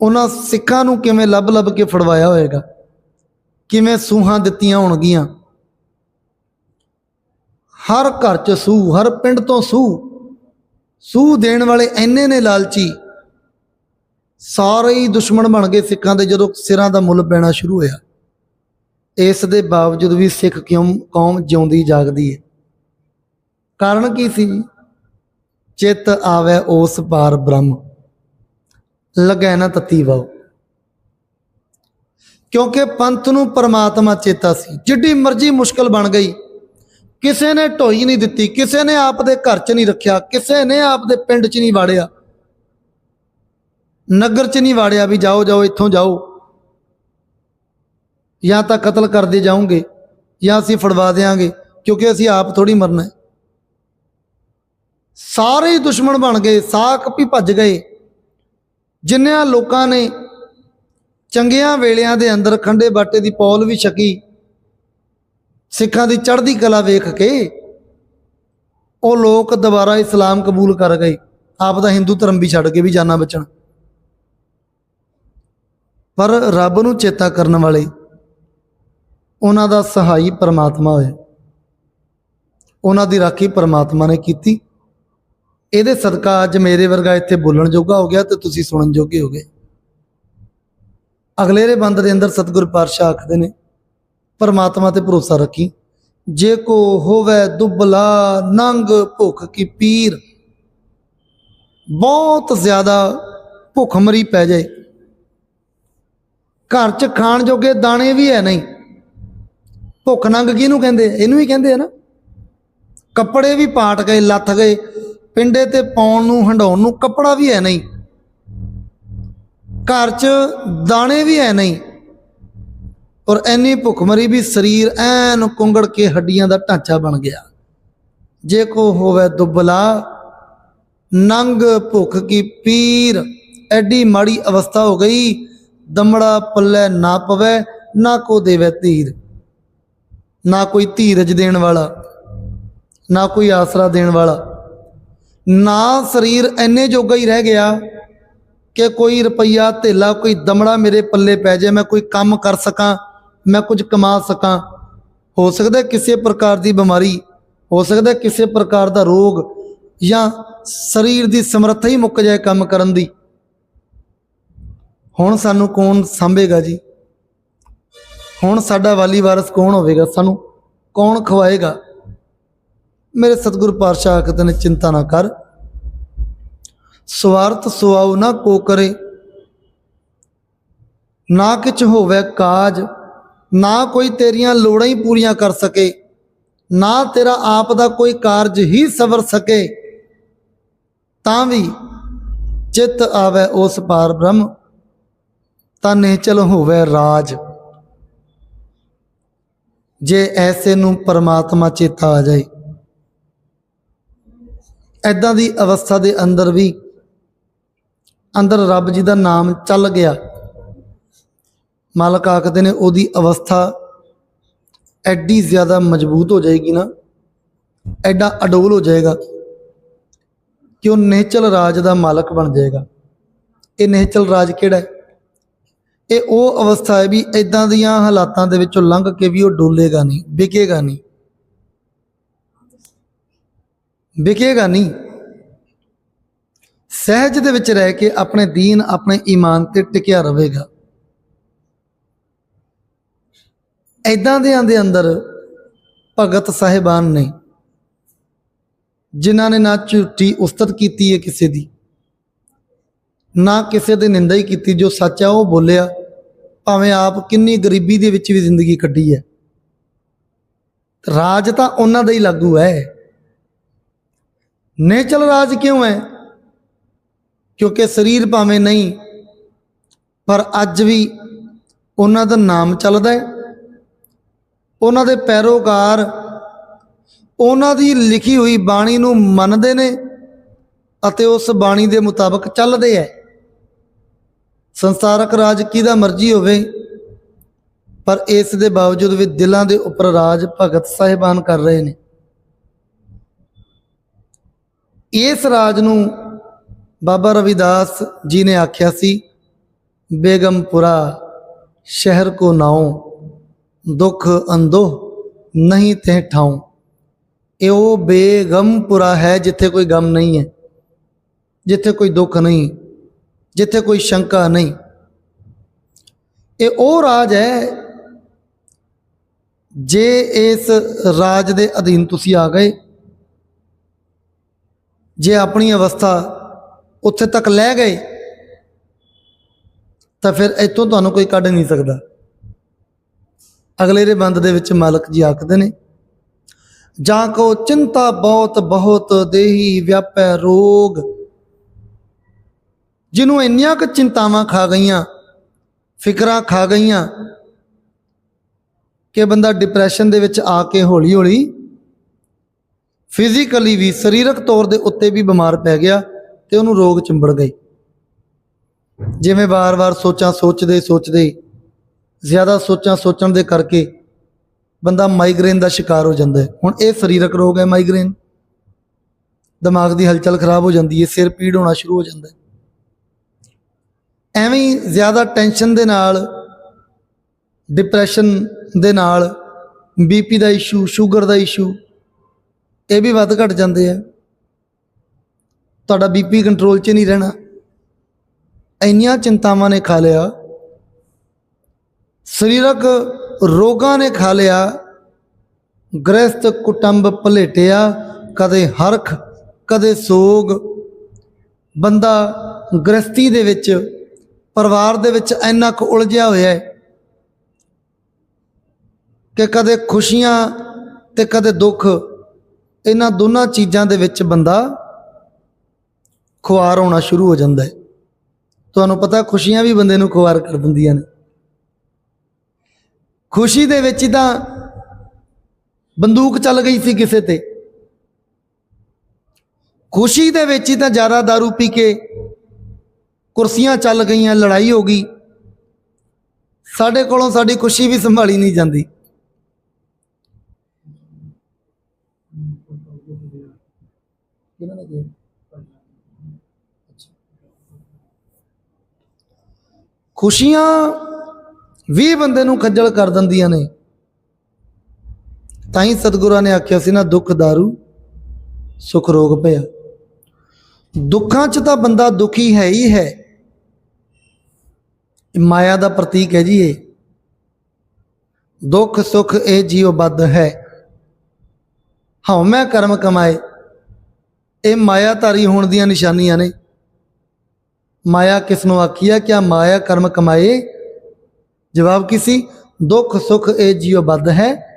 ਉਹਨਾਂ ਸਿੱਖਾਂ ਨੂੰ ਕਿਵੇਂ ਲੱਭ ਲੱਭ ਕੇ ਫੜਵਾਇਆ ਹੋਏਗਾ? ਕਿਵੇਂ ਸੂਹਾਂ ਦਿੱਤੀਆਂ ਹੋਣਗੀਆਂ? ਹਰ ਘਰ ਚ ਸੂਹ, ਹਰ ਪਿੰਡ ਤੋਂ ਸੂ ਸੂਹ ਦੇਣ ਵਾਲੇ ਐਨੇ ਨੇ ਲਾਲਚੀ। ਸਾਰੇ ਹੀ ਦੁਸ਼ਮਣ ਬਣ ਗਏ ਸਿੱਖਾਂ ਦੇ ਜਦੋਂ ਸਿਰਾਂ ਦਾ ਮੁੱਲ ਪੈਣਾ ਸ਼ੁਰੂ ਹੋਇਆ। ਇਸ ਦੇ ਬਾਵਜੂਦ ਵੀ ਸਿੱਖ ਕਿਉਂ, ਕੌਮ ਜਿਉਂਦੀ ਜਾਗਦੀ ਹੈ? ਕਾਰਨ ਕੀ ਸੀ ਚਿੱਤ ਆਵੇ ਉਸ ਪਾਰ ਬ੍ਰਹਮ। ਲੱਗੈ ਨਾ ਤਤੀ ਵਾਓ ਕਿਉਂਕਿ ਪੰਥ ਨੂੰ ਪਰਮਾਤਮਾ ਚੇਤਾ ਸੀ। ਜਿੱਡੀ ਮਰਜ਼ੀ ਮੁਸ਼ਕਲ ਬਣ ਗਈ। ਕਿਸੇ ਨੇ ਢੋਈ ਨਹੀਂ ਦਿੱਤੀ, ਕਿਸੇ ਨੇ ਆਪ ਦੇ ਘਰ 'ਚ ਨਹੀਂ ਰੱਖਿਆ, ਕਿਸੇ ਨੇ ਆਪ ਦੇ ਪਿੰਡ 'ਚ ਨਹੀਂ ਵਾੜਿਆ। ਨਗਰ 'ਚ ਨਹੀਂ ਵਾੜਿਆ ਵੀ ਜਾਓ ਜਾਓ, ਇੱਥੋਂ ਜਾਓ। ਜਾਂ ਤਾਂ ਕਤਲ ਕਰਦੇ ਜਾਓਗੇ, ਜਾਂ ਅਸੀਂ ਫੜਵਾ ਦੇਾਂਗੇ ਕਿਉਂਕਿ ਅਸੀਂ ਆਪ ਥੋੜੀ ਮਰਨਾ ਹੈ। ਸਾਰੇ ਹੀ ਦੁਸ਼ਮਣ ਬਣ ਗਏ ਸਾਖ ਵੀ ਭੱਜ ਗਏ। ਜਿੰਨਿਆਂ ਲੋਕਾਂ ਨੇ ਚੰਗਿਆਂ ਵੇਲਿਆਂ ਦੇ ਅੰਦਰ ਖੰਡੇ ਬਾਟੇ ਦੀ ਪੌਲ ਵੀ ਛਕੀ, ਸਿੱਖਾਂ ਦੀ ਚੜ੍ਹਦੀ ਕਲਾ ਵੇਖ ਕੇ ਉਹ ਲੋਕ ਦੁਬਾਰਾ ਇਸਲਾਮ ਕਬੂਲ ਕਰ ਗਏ। ਆਪ ਦਾ ਹਿੰਦੂ ਧਰਮ ਵੀ ਛੱਡ ਕੇ ਵੀ ਜਾਨਾਂ ਬਚਣ। ਪਰ ਰੱਬ ਨੂੰ ਚੇਤਾ ਕਰਨ ਵਾਲੇ ਉਹਨਾਂ ਦਾ ਸਹਾਈ ਪਰਮਾਤਮਾ ਹੋਇਆ। ਉਹਨਾਂ ਦੀ ਰਾਖੀ ਪਰਮਾਤਮਾ ਨੇ ਕੀਤੀ। ਇਹਦੇ ਸਦਕਾ ਅੱਜ ਮੇਰੇ ਵਰਗਾ ਇੱਥੇ ਬੋਲਣ ਜੋਗਾ ਹੋ ਗਿਆ ਤੇ ਤੁਸੀਂ ਸੁਣਨ ਜੋਗੇ ਹੋ ਗਏ। ਅਗਲੇਰੇ ਬੰਦ ਦੇ ਅੰਦਰ ਸਤਿਗੁਰ ਪਾਤਸ਼ਾਹ ਆਖਦੇ ਨੇ, ਪਰਮਾਤਮਾ ਤੇ ਭਰੋਸਾ ਰੱਖੀ, ਜੇ ਕੋ ਹੋਵੇ ਦੁਬਲਾ ਨੰਗ ਭੁੱਖ ਕੀ ਪੀਰ, ਬਹੁਤ ਜ਼ਿਆਦਾ ਭੁੱਖਮਰੀ ਪੈ ਜਾਏ। ਘਰ 'ਚ ਖਾਣ ਜੋਗੇ ਦਾਣੇ ਵੀ ਹੈ ਨਹੀਂ। ਭੁੱਖ ਨੰਗ ਕਿਹਨੂੰ ਕਹਿੰਦੇ? ਇਹਨੂੰ ਹੀ ਕਹਿੰਦੇ ਆ ਨਾ। ਕੱਪੜੇ ਵੀ ਪਾਟ ਗਏ, ਲੱਥ ਗਏ। ਪਿੰਡੇ ਤੇ ਪਾਉਣ ਨੂੰ ਹੰਡਾਉਣ ਨੂੰ ਕੱਪੜਾ ਵੀ ਹੈ ਨਹੀਂ। ਘਰ 'ਚ ਦਾਣੇ ਵੀ ਹੈ ਨਹੀਂ। ਔਰ ਐਨੀ ਭੁੱਖਮਰੀ ਵੀ ਸਰੀਰ ਐਨ ਕੁੰਗੜ ਕੇ ਹੱਡੀਆਂ ਦਾ ਢਾਂਚਾ ਬਣ ਗਿਆ। ਜੇ ਕੋ ਹੋਵੇ ਦੁਬਲਾ, ਨੰਗ ਭੁੱਖ ਕੀ ਪੀਰ, ਐਡੀ ਮਾੜੀ ਅਵਸਥਾ ਹੋ ਗਈ, ਦਮੜਾ ਪੱਲੇ ਨਾ ਪਵੇ, ਨਾ ਕੋ ਦੇਵੇ ਧੀਰ। ਨਾ ਕੋਈ ਧੀਰਜ ਦੇਣ ਵਾਲਾ, ਨਾ ਕੋਈ ਆਸਰਾ ਦੇਣ ਵਾਲਾ। ਨਾ ਸਰੀਰ ਐਨੇ ਜੋਗਾ ਹੀ ਰਹਿ ਗਿਆ ਕਿ ਕੋਈ ਰੁਪਈਆ ਧੇਲਾ, ਕੋਈ ਦਮੜਾ ਮੇਰੇ ਪੱਲੇ ਪੈ ਜਾਏ, ਮੈਂ ਕੋਈ ਕੰਮ ਕਰ ਸਕਾਂ, ਮੈਂ ਕੁਝ ਕਮਾ ਸਕਾਂ। ਹੋ ਸਕਦਾ ਕਿਸੇ ਪ੍ਰਕਾਰ ਦੀ ਬਿਮਾਰੀ, ਹੋ ਸਕਦਾ ਕਿਸੇ ਪ੍ਰਕਾਰ ਦਾ ਰੋਗ ਜਾਂ ਸਰੀਰ ਦੀ ਸਮਰੱਥਾ ਹੀ ਮੁੱਕ ਜਾਏ ਕੰਮ ਕਰਨ ਦੀ। ਹੁਣ ਸਾਨੂੰ ਕੌਣ ਸੰਭੇਗਾ ਜੀ? ਹੁਣ ਸਾਡਾ ਵਾਲੀ ਵਾਰਸ ਕੌਣ ਹੋਵੇਗਾ? ਸਾਨੂੰ ਕੌਣ ਖਵਾਏਗਾ? ਮੇਰੇ ਸਤਿਗੁਰ ਪਾਤਸ਼ਾਹ ਆਖਦੇ ਨੇ ਚਿੰਤਾ ਨਾ ਕਰ। ਸਵਾਰਥ ਸੁਆਉ ਨਾ ਕੋ ਕਰੇ। ਨਾ ਕਿਛ ਹੋਵੇ ਕਾਜ, ਨਾ ਕੋਈ ਤੇਰੀਆਂ ਲੋੜਾਂ ਹੀ ਪੂਰੀਆਂ ਕਰ ਸਕੇ। ਨਾ ਤੇਰਾ ਆਪ ਦਾ ਕੋਈ ਕਾਰਜ ਹੀ ਸਵਰ ਸਕੇ। ਤਾਂ ਵੀ ਚਿੱਤ ਆਵੇ ਉਸ ਪਾਰ ਬ੍ਰਹਮ, ਤਾਂ ਨਿਹਚਲ ਹੋਵੇ ਰਾਜ। ਜੇ ਐਸੇ ਨੂੰ ਪਰਮਾਤਮਾ ਚੇਤਾ ਆ ਜਾਏ ਐਦਾਂ ਦੀ ਅਵਸਥਾ ਦੇ ਅੰਦਰ ਵੀ ਅੰਦਰ ਰੱਬ ਜੀ ਦਾ ਨਾਮ ਚੱਲ ਗਿਆ। ਮਾਲਕ ਆਖਦੇ ਨੇ ਉਹਦੀ ਅਵਸਥਾ ਐਡੀ ਜ਼ਿਆਦਾ ਮਜ਼ਬੂਤ ਹੋ ਜਾਏਗੀ ਨਾ, ਐਡਾ ਅਡੋਲ ਹੋ ਜਾਏਗਾ ਕਿ ਉਹ ਨੇਚਲ ਰਾਜ ਦਾ ਮਾਲਕ ਬਣ ਜਾਏਗਾ। ਇਹ ਨੇਚਲ ਰਾਜ ਕਿਹੜਾ ਹੈ? ਇਹ ਉਹ ਅਵਸਥਾ ਹੈ ਵੀ ਇਦਾਂ ਦੀਆਂ ਹਾਲਾਤਾਂ ਦੇ ਵਿੱਚੋਂ ਲੰਘ ਕੇ ਵੀ ਉਹ ਡੋਲੇਗਾ ਨਹੀਂ, ਵਿਕੇਗਾ ਨਹੀਂ। ਵਿਕੇਗਾ ਨਹੀਂ। ਸਹਿਜ ਦੇ ਵਿੱਚ ਰਹਿ ਕੇ ਆਪਣੇ ਦੀਨ, ਆਪਣੇ ਈਮਾਨ ਤੇ ਟਿਕਿਆ ਰਹੇਗਾ। ਐਦਾਂ ਦੇ ਦੇ ਅੰਦਰ ਭਗਤ ਸਾਹਿਬਾਨ ਨੇ, ਜਿਨ੍ਹਾਂ ਨੇ ਨਾ ਝੂਠੀ ਉਸਤਤ ਕੀਤੀ ਹੈ ਕਿਸੇ ਦੀ, ਨਾ ਕਿਸੇ ਦੀ ਨਿੰਦਾ ਹੀ ਕੀਤੀ, ਜੋ ਸੱਚ ਆ ਉਹ ਬੋਲਿਆ, ਭਾਵੇਂ ਆਪ ਕਿੰਨੀ ਗਰੀਬੀ ਦੇ ਵਿੱਚ ਵੀ ਜ਼ਿੰਦਗੀ ਕੱਢੀ ਹੈ। ਰਾਜ ਤਾਂ ਉਹਨਾਂ ਦਾ ਹੀ ਲਾਗੂ ਹੈ। ਨੇਚਲ ਰਾਜ ਕਿਉਂ ਹੈ? ਕਿਉਂਕਿ ਸਰੀਰ ਭਾਵੇਂ ਨਹੀਂ, ਪਰ ਅੱਜ ਵੀ ਉਹਨਾਂ ਦਾ ਨਾਮ ਚੱਲਦਾ ਹੈ। ਉਹਨਾਂ ਦੇ ਪੈਰੋਕਾਰ ਉਹਨਾਂ ਦੀ ਲਿਖੀ ਹੋਈ ਬਾਣੀ ਨੂੰ ਮੰਨਦੇ ਨੇ ਅਤੇ ਉਸ ਬਾਣੀ ਦੇ ਮੁਤਾਬਕ ਚੱਲਦੇ ਐ ਸੰਸਾਰਕ ਰਾਜ ਕਿਹਦਾ ਮਰਜ਼ੀ ਹੋਵੇ, ਪਰ ਇਸ ਦੇ ਬਾਵਜੂਦ ਵੀ ਦਿਲਾਂ ਦੇ ਉੱਪਰ ਰਾਜ ਭਗਤ ਸਾਹਿਬਾਨ ਕਰ ਰਹੇ ਨੇ। ਇਸ ਰਾਜ ਨੂੰ ਬਾਬਾ ਰਵਿਦਾਸ ਜੀ ਨੇ ਆਖਿਆ ਸੀ, ਬੇਗਮਪੁਰਾ ਸ਼ਹਿਰ ਕੋ ਨਾਉ, ਦੁੱਖ ਅੰਦੋ ਨਹੀਂ ਤੇ ਠਾਉ। ਇਹ ਉਹ ਬੇਗਮਪੁਰਾ ਹੈ ਜਿੱਥੇ ਕੋਈ ਗਮ ਨਹੀਂ ਹੈ, ਜਿੱਥੇ ਕੋਈ ਦੁੱਖ ਨਹੀਂ, ਜਿੱਥੇ ਕੋਈ ਸ਼ੰਕਾ ਨਹੀਂ। ਇਹ ਉਹ ਰਾਜ ਹੈ ਜੇ ਇਸ ਰਾਜ ਦੇ ਅਧੀਨ ਤੁਸੀਂ ਆ ਗਏ ਜੇ ਆਪਣੀ ਅਵਸਥਾ ਉੱਥੇ ਤੱਕ ਲੈ ਗਏ, ਤਾਂ ਫਿਰ ਇੱਥੋਂ ਤੁਹਾਨੂੰ ਕੋਈ ਕੱਢ ਨਹੀਂ ਸਕਦਾ। ਅਗਲੇ ਦੇ ਬੰਦ ਦੇ ਵਿੱਚ ਮਾਲਕ ਜੀ ਆਖਦੇ ਨੇ, ਜਾਂ ਕੋ ਚਿੰਤਾ ਬਹੁਤ ਬਹੁਤ ਦੇਹੀ ਵਿਆਪੈ ਰੋਗ। ਜਿਹਨੂੰ ਇੰਨੀਆਂ ਕੁ ਚਿੰਤਾਵਾਂ ਖਾ ਗਈਆਂ, ਫਿਕਰਾਂ ਖਾ ਗਈਆਂ, ਕਿ ਬੰਦਾ ਡਿਪਰੈਸ਼ਨ ਦੇ ਵਿੱਚ ਆ ਕੇ ਹੌਲੀ ਹੌਲੀ ਫਿਜ਼ੀਕਲੀ ਵੀ, ਸਰੀਰਕ ਤੌਰ ਦੇ ਉੱਤੇ ਵੀ ਬਿਮਾਰ ਪੈ ਗਿਆ ਤੇ ਉਹਨੂੰ ਰੋਗ ਚਿੰਬੜ ਗਏ। ਜਿਵੇਂ ਵਾਰ-ਵਾਰ ਸੋਚਾਂ ਸੋਚਦੇ ਸੋਚਦੇ, ਜ਼ਿਆਦਾ ਸੋਚਾਂ ਸੋਚਣ ਦੇ ਕਰਕੇ ਬੰਦਾ ਮਾਈਗ੍ਰੇਨ ਦਾ ਸ਼ਿਕਾਰ ਹੋ ਜਾਂਦਾ ਹੈ। ਹੁਣ ਇਹ ਸਰੀਰਕ ਰੋਗ ਹੈ ਮਾਈਗ੍ਰੇਨ ਦਿਮਾਗ ਦੀ ਹਲਚਲ ਖਰਾਬ ਹੋ ਜਾਂਦੀ ਹੈ, ਸਿਰ ਪੀੜ ਹੋਣਾ ਸ਼ੁਰੂ ਹੋ ਜਾਂਦਾ ਹੈ। ਐਵੇਂ ਜ਼ਿਆਦਾ ਟੈਨਸ਼ਨ ਦੇ ਨਾਲ ਡਿਪਰੈਸ਼ਨ ਦੇ ਨਾਲ ਬੀਪੀ ਦਾ ਇਸ਼ੂ ਸ਼ੂਗਰ ਦਾ ਇਸ਼ੂ ਇਹ ਵੀ ਵੱਧ ਘਟ ਜਾਂਦੇ ਆ। ਤੁਹਾਡਾ ਬੀਪੀ ਕੰਟਰੋਲ 'ਚ ਨਹੀਂ ਰਹਿਣਾ। ਇੰਨੀਆਂ ਚਿੰਤਾਵਾਂ ਨੇ ਖਾ ਲਿਆ। ਸਰੀਰਕ ਰੋਗਾਂ ਨੇ ਖਾ ਲਿਆ। ਗ੍ਰਸਤ ਕੁਟੰਬ ਭਲੇਟਿਆ। ਕਦੇ ਹਰਖ, ਕਦੇ ਸੋਗ। ਬੰਦਾ ਗ੍ਰਸਤੀ ਦੇ ਵਿੱਚ, ਪਰਿਵਾਰ ਦੇ ਵਿੱਚ ਇੰਨਾ ਕੁ ਉਲਝਿਆ ਹੋਇਆ ਹੈ ਕਿ ਕਦੇ ਖੁਸ਼ੀਆਂ ਤੇ ਕਦੇ ਦੁੱਖ ਇਹਨਾਂ ਦੋਨਾਂ ਚੀਜ਼ਾਂ ਦੇ ਵਿੱਚ ਬੰਦਾ ਖੁਆਰ ਹੋਣਾ ਸ਼ੁਰੂ ਹੋ ਜਾਂਦਾ ਹੈ। ਤੁਹਾਨੂੰ ਪਤਾ ਖੁਸ਼ੀਆਂ ਵੀ ਬੰਦੇ ਨੂੰ ਖੁਆਰ ਕਰ ਦਿੰਦੀਆਂ ਨੇ। ਖੁਸ਼ੀ ਦੇ ਵਿੱਚ ਹੀ ਤਾਂ ਬੰਦੂਕ ਚੱਲ ਗਈ ਸੀ ਕਿਸੇ ਤੇ। ਖੁਸ਼ੀ ਦੇ ਵਿੱਚ ਹੀ ਤਾਂ ਜ਼ਿਆਦਾ दारू ਪੀ ਕੇ ਕੁਰਸੀਆਂ ਚੱਲ ਗਈਆਂ, ਲੜਾਈ ਹੋ ਗਈ। ਸਾਡੇ ਕੋਲੋਂ ਸਾਡੀ ਖੁਸ਼ੀ ਵੀ ਸੰਭਾਲੀ ਨਹੀਂ ਜਾਂਦੀ। ਕਿਹਨਾਂ ਨੇ ਕਿਹਾ? ਖੁਸ਼ੀਆਂ ਵੀ ਬੰਦੇ ਨੂੰ ਖੱਜਲ ਕਰ ਦਿੰਦੀਆਂ ਨੇ। ਤਾਂ ਹੀ ਸਤਿਗੁਰਾਂ ਨੇ ਆਖਿਆ ਸੀ ਨਾ, ਦੁੱਖ दारू ਸੁਖ ਰੋਗ ਪਿਆ। ਦੁੱਖਾਂ 'ਚ ਤਾਂ ਬੰਦਾ ਦੁਖੀ ਹੈ ਹੀ ਹੈ। ਮਾਇਆ ਦਾ ਪ੍ਰਤੀਕ ਹੈ ਜੀ ਇਹ। ਦੁੱਖ ਸੁਖ ਇਹ ਜੀਵ ਬੱਧ ਹੈ। ਹਉ ਮੈਂ ਕਰਮ ਕਮਾਏ। ਇਹ ਮਾਇਆ ਧਾਰੀ ਹੋਣ ਦੀਆਂ ਨਿਸ਼ਾਨੀਆਂ ਨੇ। ਮਾਇਆ ਕਿਸ ਨੂੰ ਆਖੀ ਹੈ ਕਿ ਮਾਇਆ ਕਰਮ ਕਮਾਏ? ਜਵਾਬ ਕੀ ਸੀ? ਦੁੱਖ ਸੁਖ ਇਹ ਜੀਵ ਬੱਧ ਹੈ।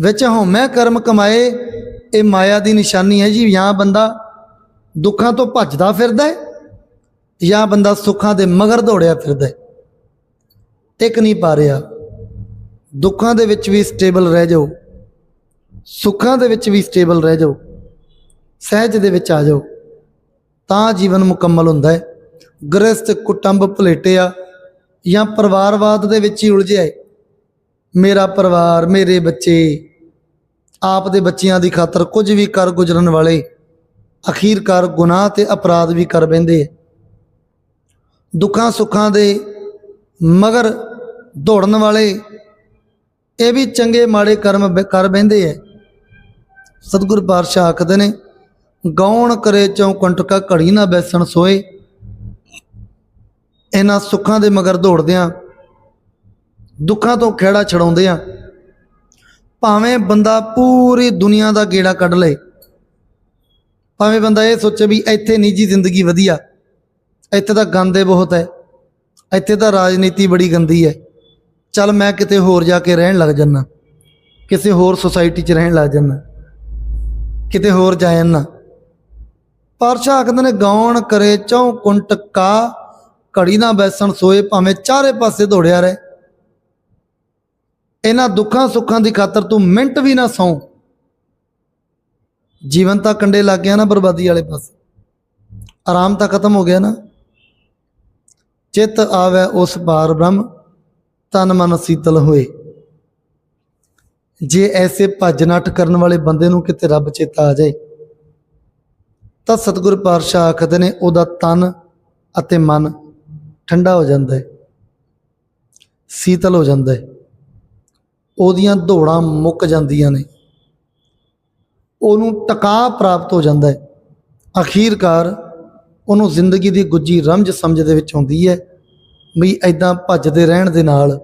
ਵਿੱਚ ਹਉਮੈ ਕਰਮ ਕਮਾਏ, ਇਹ ਮਾਇਆ ਦੀ ਨਿਸ਼ਾਨੀ ਹੈ ਜੀ। ਜਾਂ ਬੰਦਾ ਦੁੱਖਾਂ ਤੋਂ ਭੱਜਦਾ ਫਿਰਦਾ ਹੈ ਜਾਂ ਬੰਦਾ ਸੁੱਖਾਂ ਦੇ ਮਗਰ ਦੌੜਿਆ ਫਿਰਦਾ ਹੈ। ਟਿਕ ਨਹੀਂ ਪਾ ਰਿਹਾ। ਦੁੱਖਾਂ ਦੇ ਵਿੱਚ ਵੀ ਸਟੇਬਲ ਰਹਿ ਜਾਓ। ਸੁੱਖਾਂ ਦੇ ਵਿੱਚ ਵੀ ਸਟੇਬਲ ਰਹਿ ਜਾਓ। ਸਹਿਜ ਦੇ ਵਿੱਚ ਆ ਜਾਓ। ਤਾਂ ਜੀਵਨ ਮੁਕੰਮਲ ਹੁੰਦਾ ਹੈ। ਗ੍ਰਸਤ ਕੁਟੰਬ ਭਲੇਟਿਆ ਜਾਂ ਪਰਿਵਾਰਵਾਦ ਦੇ ਵਿੱਚ ਹੀ ਉਲਝਿਆ ਹੈ ਮੇਰਾ ਪਰਿਵਾਰ, ਮੇਰੇ ਬੱਚੇ, ਆਪ ਦੇ ਬੱਚਿਆਂ ਦੀ ਖਾਤਰ ਕੁਝ ਵੀ ਕਰ ਗੁਜ਼ਰਨ ਵਾਲੇ, ਅਖੀਰਕਾਰ ਗੁਨਾਹ ਤੇ ਅਪਰਾਧ ਵੀ ਕਰ ਬੈੰਦੇ ਦੁੱਖਾਂ ਸੁੱਖਾਂ ਦੇ ਮਗਰ ਦੌੜਨ ਵਾਲੇ, ਇਹ ਵੀ ਚੰਗੇ ਮਾੜੇ ਕਰਮ ਬ- ਕਰ ਬੈੰਦੇ ਐ ਸਤਿਗੁਰ ਪਾਤਸ਼ਾਹ ਆਖਦੇ ਨੇ ਗਾਉਣ ਕਰੇ ਚੌ ਕੰਟਕਾ ਘੜੀ ਨਾ ਬੈਸਣ ਸੋਏ। ਇਹਨਾਂ ਸੁੱਖਾਂ ਦੇ ਮਗਰ ਦੌੜਦਿਆਂ ਦੁੱਖਾਂ ਤੋਂ ਖੇੜਾ ਛਡਾਉਂਦੇ ਆ ਭਾਵੇਂ ਬੰਦਾ ਪੂਰੀ ਦੁਨੀਆ ਦਾ ਗੇੜਾ ਕੱਢ ਲਏ ਭਾਵੇਂ ਬੰਦਾ ਇਹ ਸੋਚੇ ਵੀ ਇੱਥੇ ਨਿੱਜੀ ਜ਼ਿੰਦਗੀ ਵਧੀਆ, ਇੱਥੇ ਤਾਂ ਗੰਦੇ ਬਹੁਤ ਹੈ ਇੱਥੇ ਤਾਂ ਰਾਜਨੀਤੀ ਬੜੀ ਗੰਦੀ ਹੈ ਚੱਲ ਮੈਂ ਕਿਤੇ ਹੋਰ ਜਾ ਕੇ ਰਹਿਣ ਲੱਗ ਜੰਨਾ ਕਿਸੇ ਹੋਰ ਸੁਸਾਇਟੀ 'ਚ ਰਹਿਣ ਲੱਗ ਜੰਨਾ ਕਿਤੇ ਹੋਰ ਜਾ ਜੰਨਾ ਪਾਤਸ਼ਾਹ ਆਖਦੇ ਨੇ, ਗਾਉਣ ਕਰੇ ਚੌ ਕੁੰਟ ਕਾ, ਘੜੀ ਨਾ ਬੈਸਣ ਸੋਏ ਭਾਵੇਂ ਚਾਰੇ ਪਾਸੇ ਦੌੜਿਆ ਰਹੇ। ਇਹਨਾਂ ਦੁੱਖਾਂ ਸੁੱਖਾਂ ਦੀ ਖਾਤਰ ਤੂੰ ਮਿੰਟ ਵੀ ਨਾ ਸੌਂ। ਜੀਵਨ ਤਾਂ ਕੰਡੇ ਲੱਗ ਗਿਆ ਨਾ ਬਰਬਾਦੀ ਵਾਲੇ ਪਾਸੇ। ਆਰਾਮ ਤਾਂ ਖਤਮ ਹੋ ਗਿਆ ਨਾ। ਚਿੱਤ ਆਵੇ ਉਸ ਪਾਰ ਬ੍ਰਹਮ, ਤਨ ਮਨ ਸੀਤਲ ਹੋਏ। ਜੇ ਐਸੇ ਭੱਜ ਨੱਠ ਕਰਨ ਵਾਲੇ ਬੰਦੇ ਨੂੰ ਕਿਤੇ ਰੱਬ ਚੇਤਾ ਆ ਜਾਏ। ਤਾਂ ਸਤਿਗੁਰ ਪਾਤਸ਼ਾਹ ਆਖਦੇ ਨੇ, ਉਹਦਾ ਤਨ ਅਤੇ ਮਨ ਠੰਡਾ ਹੋ ਜਾਂਦਾ ਹੈ, ਸੀਤਲ ਹੋ ਜਾਂਦਾ ਹੈ। ਉਹਦੀਆਂ ਦੌੜਾਂ ਮੁੱਕ ਜਾਂਦੀਆਂ ਨੇ। ਉਹਨੂੰ ਟਿਕਾ ਪ੍ਰਾਪਤ ਹੋ ਜਾਂਦਾ ਹੈ। ਅਖੀਰਕਾਰ ਉਹਨੂੰ ਜ਼ਿੰਦਗੀ ਦੀ ਗੁੱਜੀ ਰਮਜ ਸਮਝ ਦੇ ਵਿੱਚ ਆਉਂਦੀ ਹੈ ਵੀ ਐਦਾਂ ਭੱਜਦੇ ਰਹਿਣ ਦੇ ਨਾਲ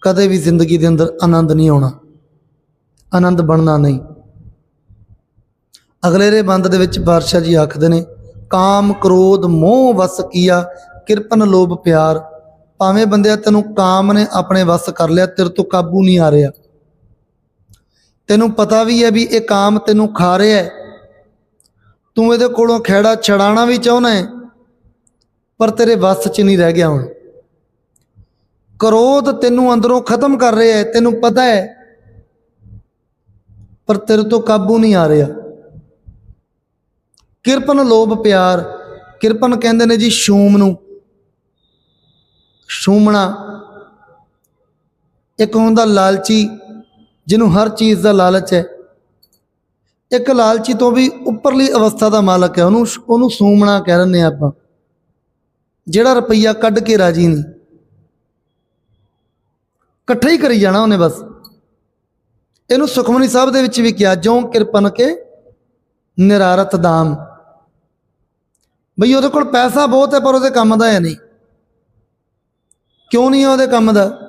ਕਦੇ ਵੀ ਜ਼ਿੰਦਗੀ ਦੇ ਅੰਦਰ ਆਨੰਦ ਨਹੀਂ ਆਉਣਾ, ਆਨੰਦ ਬਣਨਾ ਨਹੀਂ। ਅਗਲੇਰੇ ਬੰਦ ਦੇ ਵਿੱਚ ਬਾਦਸ਼ਾਹ ਜੀ ਆਖਦੇ ਨੇ, ਕਾਮ ਕ੍ਰੋਧ ਮੋਹ ਵਸ ਕੀਆ, ਕਿਰਪਨ ਲੋਭ ਪਿਆਰ। ਭਾਵੇਂ ਬੰਦਿਆ ਤੈਨੂੰ ਕਾਮ ਨੇ ਆਪਣੇ ਵਸ ਕਰ ਲਿਆ, ਤੇਰੇ ਤੋਂ ਕਾਬੂ ਨਹੀਂ ਆ ਰਿਹਾ। ਤੈਨੂੰ ਪਤਾ ਵੀ ਹੈ ਵੀ ਇਹ ਕਾਮ ਤੈਨੂੰ ਖਾ ਰਿਹਾ ਤੂੰ ਇਹਦੇ ਕੋਲੋਂ ਖੇੜਾ ਛਡਾਣਾ ਵੀ ਚਾਹੁੰਦਾ ਹੈ, ਪਰ ਤੇਰੇ ਵੱਸ 'ਚ ਨਹੀਂ ਰਹਿ ਗਿਆ ਹੁਣ। ਕ੍ਰੋਧ ਤੈਨੂੰ ਅੰਦਰੋਂ ਖਤਮ ਕਰ ਰਿਹਾ ਹੈ, ਤੈਨੂੰ ਪਤਾ ਹੈ, ਪਰ ਤੇਰੇ ਤੋਂ ਕਾਬੂ ਨਹੀਂ ਆ ਰਿਹਾ। ਕਿਰਪਨ, ਲੋਭ, ਪਿਆਰ। ਕਿਰਪਨ ਕਹਿੰਦੇ ਨੇ ਜੀ ਸ਼ੂਮ ਨੂੰ। ਸ਼ੂਮਣਾ ਇੱਕ ਹੁੰਦਾ ਲਾਲਚੀ, ਜਿਹਨੂੰ ਹਰ ਚੀਜ਼ ਦਾ ਲਾਲਚ ਹੈ। ਇੱਕ ਲਾਲਚੀ ਤੋਂ ਵੀ ਉੱਪਰਲੀ ਅਵਸਥਾ ਦਾ ਮਾਲਕ ਹੈ। ਉਹਨੂੰ ਉਹਨੂੰ ਸੂਮਣਾ ਕਹਿ ਦਿੰਦੇ ਆ ਆਪਾਂ। ਜਿਹੜਾ ਰੁਪਈਆ ਕੱਢ ਕੇ ਰਾਜੀ ਨਹੀਂ। ਇਕੱਠਾ ਹੀ ਕਰੀ ਜਾਣਾ ਉਹਨੇ ਬਸ। ਇਹਨੂੰ ਸੁਖਮਨੀ ਸਾਹਿਬ ਦੇ ਵਿੱਚ ਵੀ ਕਿਹਾ ਜੋ ਕਿਰਪਨ ਕੇ ਨਿਰਾਰਤ ਦਾਮ। ਬਈ ਉਹਦੇ ਕੋਲ ਪੈਸਾ ਬਹੁਤ ਹੈ, ਪਰ ਉਹਦੇ ਕੰਮ ਦਾ ਹੈ ਨਹੀਂ। ਕਿਉਂ ਨਹੀਂ ਹੈ ਉਹਦੇ ਕੰਮ ਦਾ?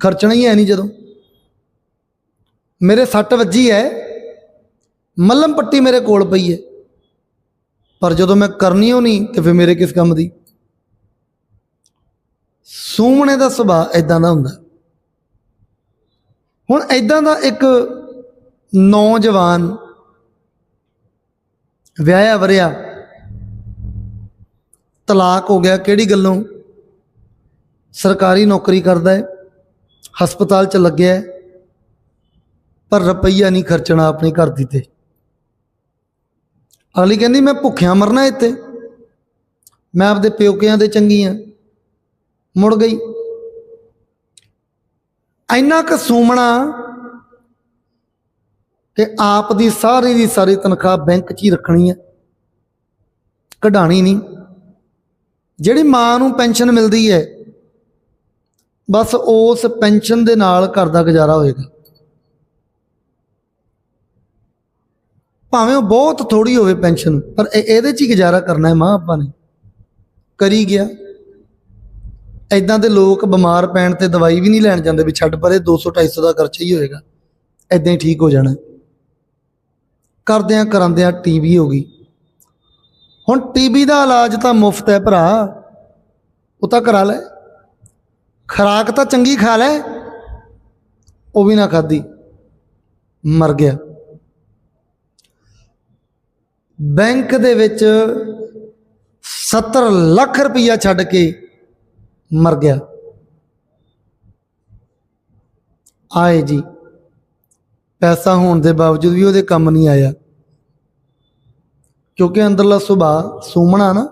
ਖਰਚਣਾ ਹੀ ਹੈ ਨਹੀਂ ਜਦੋਂ। ਮੇਰੇ ਸੱਟ ਵੱਜੀ ਹੈ, ਮੱਲਮ ਪੱਟੀ ਮੇਰੇ ਕੋਲ ਪਈ ਹੈ। ਪਰ ਜਦੋਂ ਮੈਂ ਕਰਨੀ ਹੋ ਨਹੀਂ, ਤੇ ਫਿਰ ਮੇਰੇ ਕਿਸ ਕੰਮ ਦੀ? ਸੂਮਣੇ ਦਾ ਸੁਭਾਅ ਇਦਾਂ ਦਾ ਹੁੰਦਾ। ਹੁਣ ਇਦਾਂ ਦਾ ਇੱਕ ਨੌਜਵਾਨ ਵਿਆਹਿਆ ਵਰਿਆ ਤਲਾਕ ਹੋ ਗਿਆ, ਕਿਹੜੀ ਗੱਲੋਂ? ਸਰਕਾਰੀ ਨੌਕਰੀ ਕਰਦਾ ਹੈ, ਹਸਪਤਾਲ 'ਚ ਲੱਗਿਆ ਪਰ ਰੁਪਈਆ ਨਹੀਂ ਖਰਚਣਾ ਆਪਣੇ ਘਰ ਦੀ ਤੇ। ਅਗਲੀ ਕਹਿੰਦੀ, ਮੈਂ ਭੁੱਖਿਆ ਮਰਨਾ ਇੱਥੇ। ਮੈਂ ਆਪਦੇ ਪਿਓਕਿਆਂ ਦੇ ਚੰਗੀ ਆ। ਮੁੜ ਗਈ। ਇੰਨਾ ਕੁ ਸੂਮਣਾ ਕਿ ਆਪ ਦੀ ਸਾਰੀ ਦੀ ਸਾਰੀ ਤਨਖਾਹ ਬੈਂਕ 'ਚ ਹੀ ਰੱਖਣੀ ਹੈ। ਕਢਾਣੀ ਨਹੀਂ। ਜਿਹੜੀ ਮਾਂ ਨੂੰ ਪੈਨਸ਼ਨ ਮਿਲਦੀ ਹੈ, ਬਸ ਉਸ ਪੈਨਸ਼ਨ ਦੇ ਨਾਲ ਘਰ ਦਾ ਗੁਜ਼ਾਰਾ ਹੋਏਗਾ। ਭਾਵੇਂ ਉਹ ਬਹੁਤ ਥੋੜੀ ਹੋਵੇ ਪੈਨਸ਼ਨ, ਪਰ ਇਹ- ਇਹਦੇ 'ਚ ਹੀ ਗੁਜ਼ਾਰਾ ਕਰਨਾ ਹੈ ਮਾਂ ਆਪਾਂ ਨੇ। ਕਰੀ ਗਿਆ। ਐਦਾਂ ਦੇ ਲੋਕ ਬਿਮਾਰ ਪੈਣ ਤੇ ਦਵਾਈ ਵੀ ਨਹੀਂ ਲੈਣ ਜਾਂਦੇ ਵੀ ਛੱਡ ਪਰੇ 200 250 ਦਾ ਖਰਚਾ ਹੀ ਹੋਏਗਾ। ਐਦਾਂ ਹੀ ਠੀਕ ਹੋ ਜਾਣਾ। ਕਰਦਿਆਂ ਕਰਾਂਦਿਆਂ ਟੀਬੀ ਹੋ ਗਈ। ਹੁਣ ਟੀਬੀ ਦਾ ਇਲਾਜ ਤਾਂ ਮੁਫਤ ਹੈ ਭਰਾ। ਉਹ ਤਾਂ ਕਰਾ ਲੈ। ਖਰਾਕ ਤਾਂ ਚੰਗੀ ਖਾ ਲੈ। ਉਹ ਵੀ ਨਾ ਖਾਦੀ ਮਰ ਗਿਆ। ਬੈਂਕ ਦੇ ਵਿੱਚ 70 ਲੱਖ ਰੁਪਈਆ ਛੱਡ ਕੇ ਮਰ ਗਿਆ। ਆਏ ਜੀ। ਪੈਸਾ ਹੋਣ ਦੇ ਬਾਵਜੂਦ ਵੀ ਉਹਦੇ ਕੰਮ ਨਹੀਂ ਆਇਆ। ਕਿਉਂਕਿ ਅੰਦਰਲਾ ਸੁਭਾਅ ਸੂਮਣਾ ਨਾ।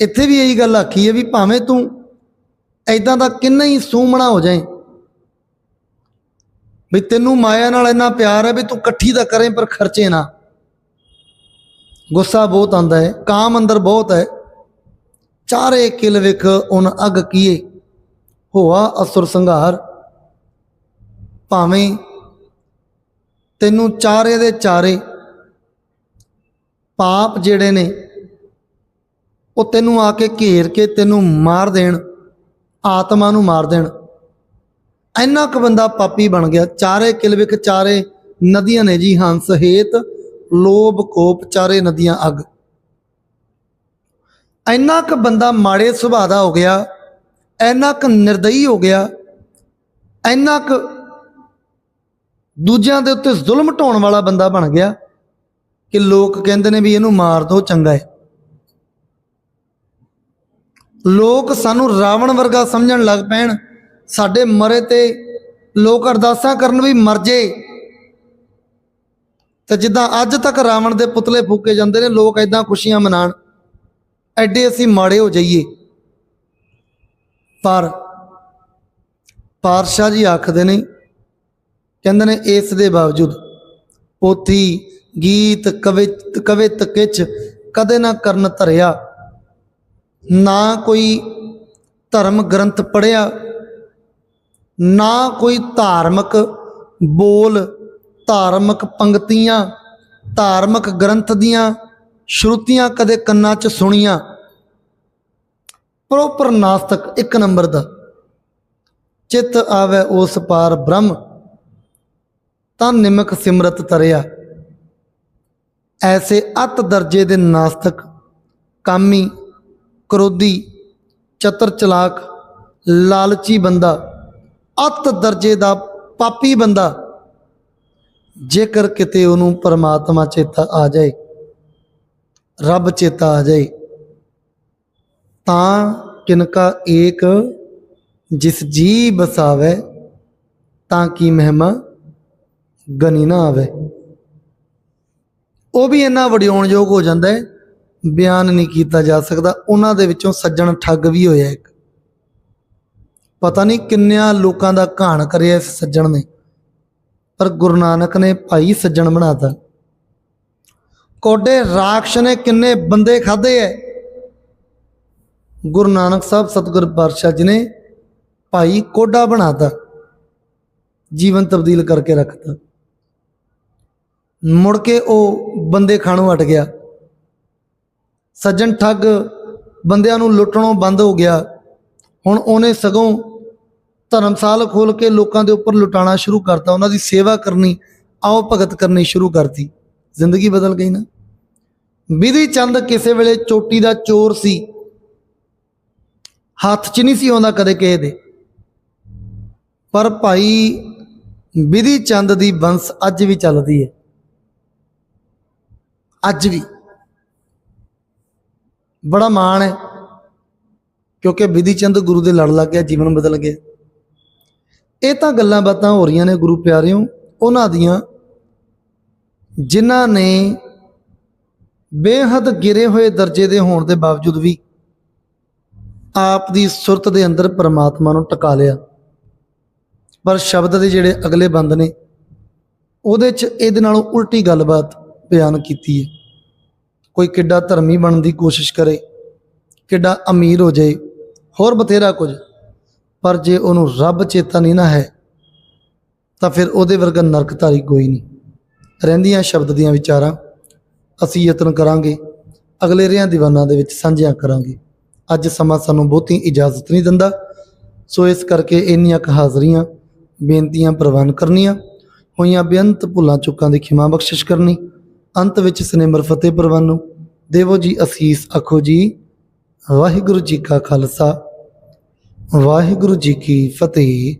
ਇੱਥੇ ਵੀ ਇਹੀ ਗੱਲ ਆਖੀ ਹੈ ਵੀ ਭਾਵੇਂ ਤੂੰ ਐਦਾਂ ਦਾ ਕਿੰਨਾ ਹੀ ਸੂਮਣਾ ਹੋ ਜਾਏ ਵੀ ਤੈਨੂੰ ਮਾਇਆ ਨਾਲ ਇੰਨਾ ਪਿਆਰ ਹੈ ਵੀ ਤੂੰ ਇਕੱਠੀ ਦਾ ਕਰੇ ਪਰ ਖਰਚੇ ਨਾ। ਗੁੱਸਾ ਬਹੁਤ ਆਂਦਾ ਹੈ, ਕਾਮ ਅੰਦਰ ਬਹੁਤ ਹੈ। ਚਾਰੇ ਕਿਲ ਵਿਖ ਉਨ ਅਗ ਕੀਏ, ਹੋਆ ਅਸੁਰ ਸੰਘਾਰ। ਭਾਵੇਂ ਤੈਨੂੰ ਚਾਰੇ ਦੇ ਚਾਰੇ ਪਾਪ ਜਿਹੜੇ ਨੇ, ਉਹ ਤੈਨੂੰ ਆ ਕੇ ਘੇਰ ਕੇ ਤੈਨੂੰ ਮਾਰ ਦੇਣ, ਆਤਮਾ ਨੂੰ ਮਾਰ ਦੇਣ। ਇੰਨਾ ਕੁ ਬੰਦਾ ਪਾਪੀ ਬਣ ਗਿਆ। ਚਾਰੇ ਕਿਲਵਿਕ ਚਾਰੇ ਨਦੀਆਂ ਨੇ ਜੀ ਹੰਸ ਹੇਤ, ਲੋਭ ਕੋਪ ਚਾਰੇ ਨਦੀਆਂ ਅਗ। ਇੰਨਾ ਕੁ ਬੰਦਾ ਮਾੜੇ ਸੁਭਾਅ ਦਾ ਹੋ ਗਿਆ, ਇੰਨਾ ਕੁ ਨਿਰਦਈ ਹੋ ਗਿਆ, ਇੰਨਾ ਕੁ ਦੂਜਿਆਂ ਦੇ ਉੱਤੇ ਜ਼ੁਲਮ ਢਾਉਣ ਵਾਲਾ ਬੰਦਾ ਬਣ ਗਿਆ। ਕਿ ਲੋਕ ਕਹਿੰਦੇ ਨੇ ਵੀ ਇਹਨੂੰ ਮਾਰ ਦੋ, ਚੰਗਾ ਹੈ। ਲੋਕ ਸਾਨੂੰ ਰਾਵਣ ਵਰਗਾ ਸਮਝਣ ਲੱਗ ਪੈਣ, ਸਾਡੇ ਮਰੇ ਤੇ ਲੋਕ ਅਰਦਾਸਾਂ ਕਰਨ ਵੀ ਮਰ ਜੇ। ਤੇ ਜਿੱਦਾਂ ਅੱਜ ਤੱਕ ਰਾਵਣ ਦੇ ਪੁਤਲੇ ਫੂਕੇ ਜਾਂਦੇ ਨੇ, ਲੋਕ ਐਦਾਂ ਖੁਸ਼ੀਆਂ ਮਨਾਣ, ਐਡੇ ਅਸੀਂ ਮਾੜੇ ਹੋ ਜਾਈਏ। ਪਰ ਪਾਰਸ਼ਾ ਜੀ ਆਖਦੇ ਨੇ, ਕਹਿੰਦੇ ਨੇ ਇਸ ਦੇ ਬਾਵਜੂਦ ਪੋਥੀ ਗੀਤ ਕਵਿਤ ਕਵਿਤ ਕਿਛ ਕਦੇ ਨਾ ਕਰਨ ਧਰਿਆ। ਨਾ ਕੋਈ ਧਰਮ ਗ੍ਰੰਥ ਪੜਿਆ ਨਾ ਕੋਈ ਧਾਰਮਿਕ ਬੋਲ, ਧਾਰਮਿਕ ਪੰਕਤੀਆਂ, ਧਾਰਮਿਕ ਗ੍ਰੰਥ ਦੀਆਂ ਸ਼ਰੂਤੀਆਂ ਕਦੇ ਕੰਨਾਂ 'ਚ ਸੁਣੀਆਂ। ਪ੍ਰੋਪਰ ਨਾਸਤਕ ਇੱਕ ਨੰਬਰ ਦਾ। ਚਿੱਤ ਆਵੇ ਉਸ ਪਾਰ ਬ੍ਰਹਮ, ਤਾਂ ਨਿਮਕ ਸਿਮਰਤ ਤਰਿਆ ਐਸੇ ਅਤ ਦਰਜੇ ਦੇ ਨਾਸਤਕ, ਕਾਮੀ, ਕਰੋਧੀ, ਚਤਰ ਚਲਾਕ, ਲਾਲਚੀ ਬੰਦਾ, ਅਤ ਦਰਜੇ ਦਾ ਪਾਪੀ ਬੰਦਾ, ਜੇਕਰ ਕਿਤੇ ਉਹਨੂੰ ਪਰਮਾਤਮਾ ਚੇਤਾ ਆ ਜਾਏ, ਰੱਬ ਚੇਤਾ ਆ ਜਾਏ, ਤਾਂ ਕਿਨਕਾ ਏਕ ਜਿਸ ਜੀ ਬਸਾਵੇ, ਤਾਂ ਕੀ ਮਹਿਮਾ ਗਨੀ ਨਾ ਆਵੇ। ਉਹ ਵੀ ਇੰਨਾ ਵਡਿਆਉਣਯੋਗ ਹੋ ਜਾਂਦਾ ਹੈ, ਬਿਆਨ ਨਹੀਂ ਕੀਤਾ ਜਾ ਸਕਦਾ। ਉਹਨਾਂ ਦੇ ਵਿੱਚੋਂ ਸੱਜਣ ਠੱਗ ਵੀ ਹੋਇਆ ਇੱਕ। ਪਤਾ ਨਹੀਂ ਕਿੰਨਿਆਂ ਲੋਕਾਂ ਦਾ ਘਾਣ ਕਰਿਆ ਇਸ ਸੱਜਣ ਨੇ, ਪਰ ਗੁਰੂ ਨਾਨਕ ਨੇ ਭਾਈ ਸੱਜਣ ਬਣਾਤਾ ਕੋਡੇ ਰਾਖਸ਼ ਨੇ ਕਿੰਨੇ ਬੰਦੇ ਖਾਦੇ ਐ। ਗੁਰੂ ਨਾਨਕ ਸਾਹਿਬ ਸਤਿਗੁਰ ਪਾਤਸ਼ਾਹ ਜੀ ਨੇ ਭਾਈ ਕੋਡਾ ਬਣਾਤਾ ਜੀਵਨ ਤਬਦੀਲ ਕਰਕੇ ਰੱਖਤਾ ਮੁੜ ਕੇ ਉਹ ਬੰਦੇ ਖਾਣੋਂ ਹਟ ਗਿਆ। ਸੱਜਣ ਠੱਗ ਬੰਦਿਆਂ ਨੂੰ ਲੁੱਟਣੋਂ ਬੰਦ ਹੋ ਗਿਆ। ਹੁਣ ਉਹਨੇ ਸਗੋਂ ਧਰਮਸਾਲ ਖੋਲ ਕੇ ਲੋਕਾਂ ਦੇ ਉੱਪਰ ਲੁਟਾਣਾ ਸ਼ੁਰੂ ਕਰਤਾ। ਉਹਨਾਂ ਦੀ ਸੇਵਾ ਕਰਨੀ, ਆਓ ਭਗਤ ਕਰਨੀ ਸ਼ੁਰੂ ਕਰਤੀ। ਜ਼ਿੰਦਗੀ ਬਦਲ ਗਈ ਨਾ। ਵਿਧੀ ਚੰਦ ਕਿਸੇ ਵੇਲੇ ਚੋਟੀ ਦਾ ਚੋਰ ਸੀ। ਹੱਥ 'ਚ ਨਹੀਂ ਸੀ ਆਉਂਦਾ ਕਦੇ ਕਿਸੇ ਦੇ। ਪਰ ਭਾਈ ਵਿਧੀ ਚੰਦ ਦੀ ਬੰਸ ਅੱਜ ਵੀ ਚੱਲਦੀ ਹੈ। ਅੱਜ ਵੀ। ਬੜਾ ਮਾਣ ਹੈ, ਕਿਉਂਕਿ ਵਿਧੀ ਚੰਦ ਗੁਰੂ ਦੇ ਲੜ ਲੱਗ ਗਿਆ, ਜੀਵਨ ਬਦਲ ਗਿਆ। ਇਹ ਤਾਂ ਗੱਲਾਂ ਬਾਤਾਂ ਹੋ ਰਹੀਆਂ ਨੇ ਗੁਰੂ ਪਿਆਰਿਓ, ਉਹਨਾਂ ਦੀਆਂ, ਜਿਨ੍ਹਾਂ ਨੇ ਬੇਹੱਦ ਗਿਰੇ ਹੋਏ ਦਰਜੇ ਦੇ ਹੋਣ ਦੇ ਬਾਵਜੂਦ ਵੀ ਆਪ ਦੀ ਸੁਰਤ ਦੇ ਅੰਦਰ ਪਰਮਾਤਮਾ ਨੂੰ ਟਿਕਾ ਲਿਆ। ਪਰ ਸ਼ਬਦ ਦੇ ਜਿਹੜੇ ਅਗਲੇ ਬੰਦ ਨੇ, ਉਹਦੇ 'ਚ ਇਹਦੇ ਨਾਲੋਂ ਉਲਟੀ ਗੱਲਬਾਤ ਬਿਆਨ ਕੀਤੀ ਹੈ। ਕੋਈ ਕਿੱਡਾ ਧਰਮੀ ਬਣਨ ਦੀ ਕੋਸ਼ਿਸ਼ ਕਰੇ, ਕਿੱਡਾ ਅਮੀਰ ਹੋ ਜਾਏ, ਹੋਰ ਬਥੇਰਾ ਕੁਝ, ਪਰ ਜੇ ਉਹਨੂੰ ਰੱਬ ਚੇਤਾ ਨਹੀਂ ਨਾ ਹੈ, ਤਾਂ ਫਿਰ ਉਹਦੇ ਵਰਗਾ ਨਰਕਧਾਰੀ ਕੋਈ ਨਹੀਂ। ਰਹਿੰਦੀਆਂ ਸ਼ਬਦ ਦੀਆਂ ਵਿਚਾਰਾਂ ਅਸੀਂ ਯਤਨ ਕਰਾਂਗੇ, ਅਗਲੇ ਰਿਆਂ ਦੀਵਾਨਾਂ ਦੇ ਵਿੱਚ ਸਾਂਝੀਆਂ ਕਰਾਂਗੇ। ਅੱਜ ਸਮਾਂ ਸਾਨੂੰ ਬਹੁਤੀ ਇਜਾਜ਼ਤ ਨਹੀਂ ਦਿੰਦਾ, ਸੋ ਇਸ ਕਰਕੇ ਇੰਨੀਆਂ ਕੁ ਹਾਜ਼ਰੀਆਂ, ਬੇਨਤੀਆਂ ਪ੍ਰਵਾਨ ਕਰਨੀਆਂ, ਹੋਈਆਂ ਬੇਅੰਤ ਭੁੱਲਾਂ ਚੁੱਕਾਂ ਦੀ ਖਿਮਾ ਬਖਸ਼ਿਸ਼ ਕਰਨੀ। ਅੰਤ ਵਿੱਚ ਸਨੇਮਰ ਫਤਿਹ ਪ੍ਰਵਾਨੋ ਦੇਵੋ ਜੀ ਅਸੀਸ, ਆਖੋ ਜੀ, ਵਾਹਿਗੁਰੂ ਜੀ ਕਾ ਖਾਲਸਾ, ਵਾਹਿਗੁਰੂ ਜੀ ਕੀ ਫਤਿਹ।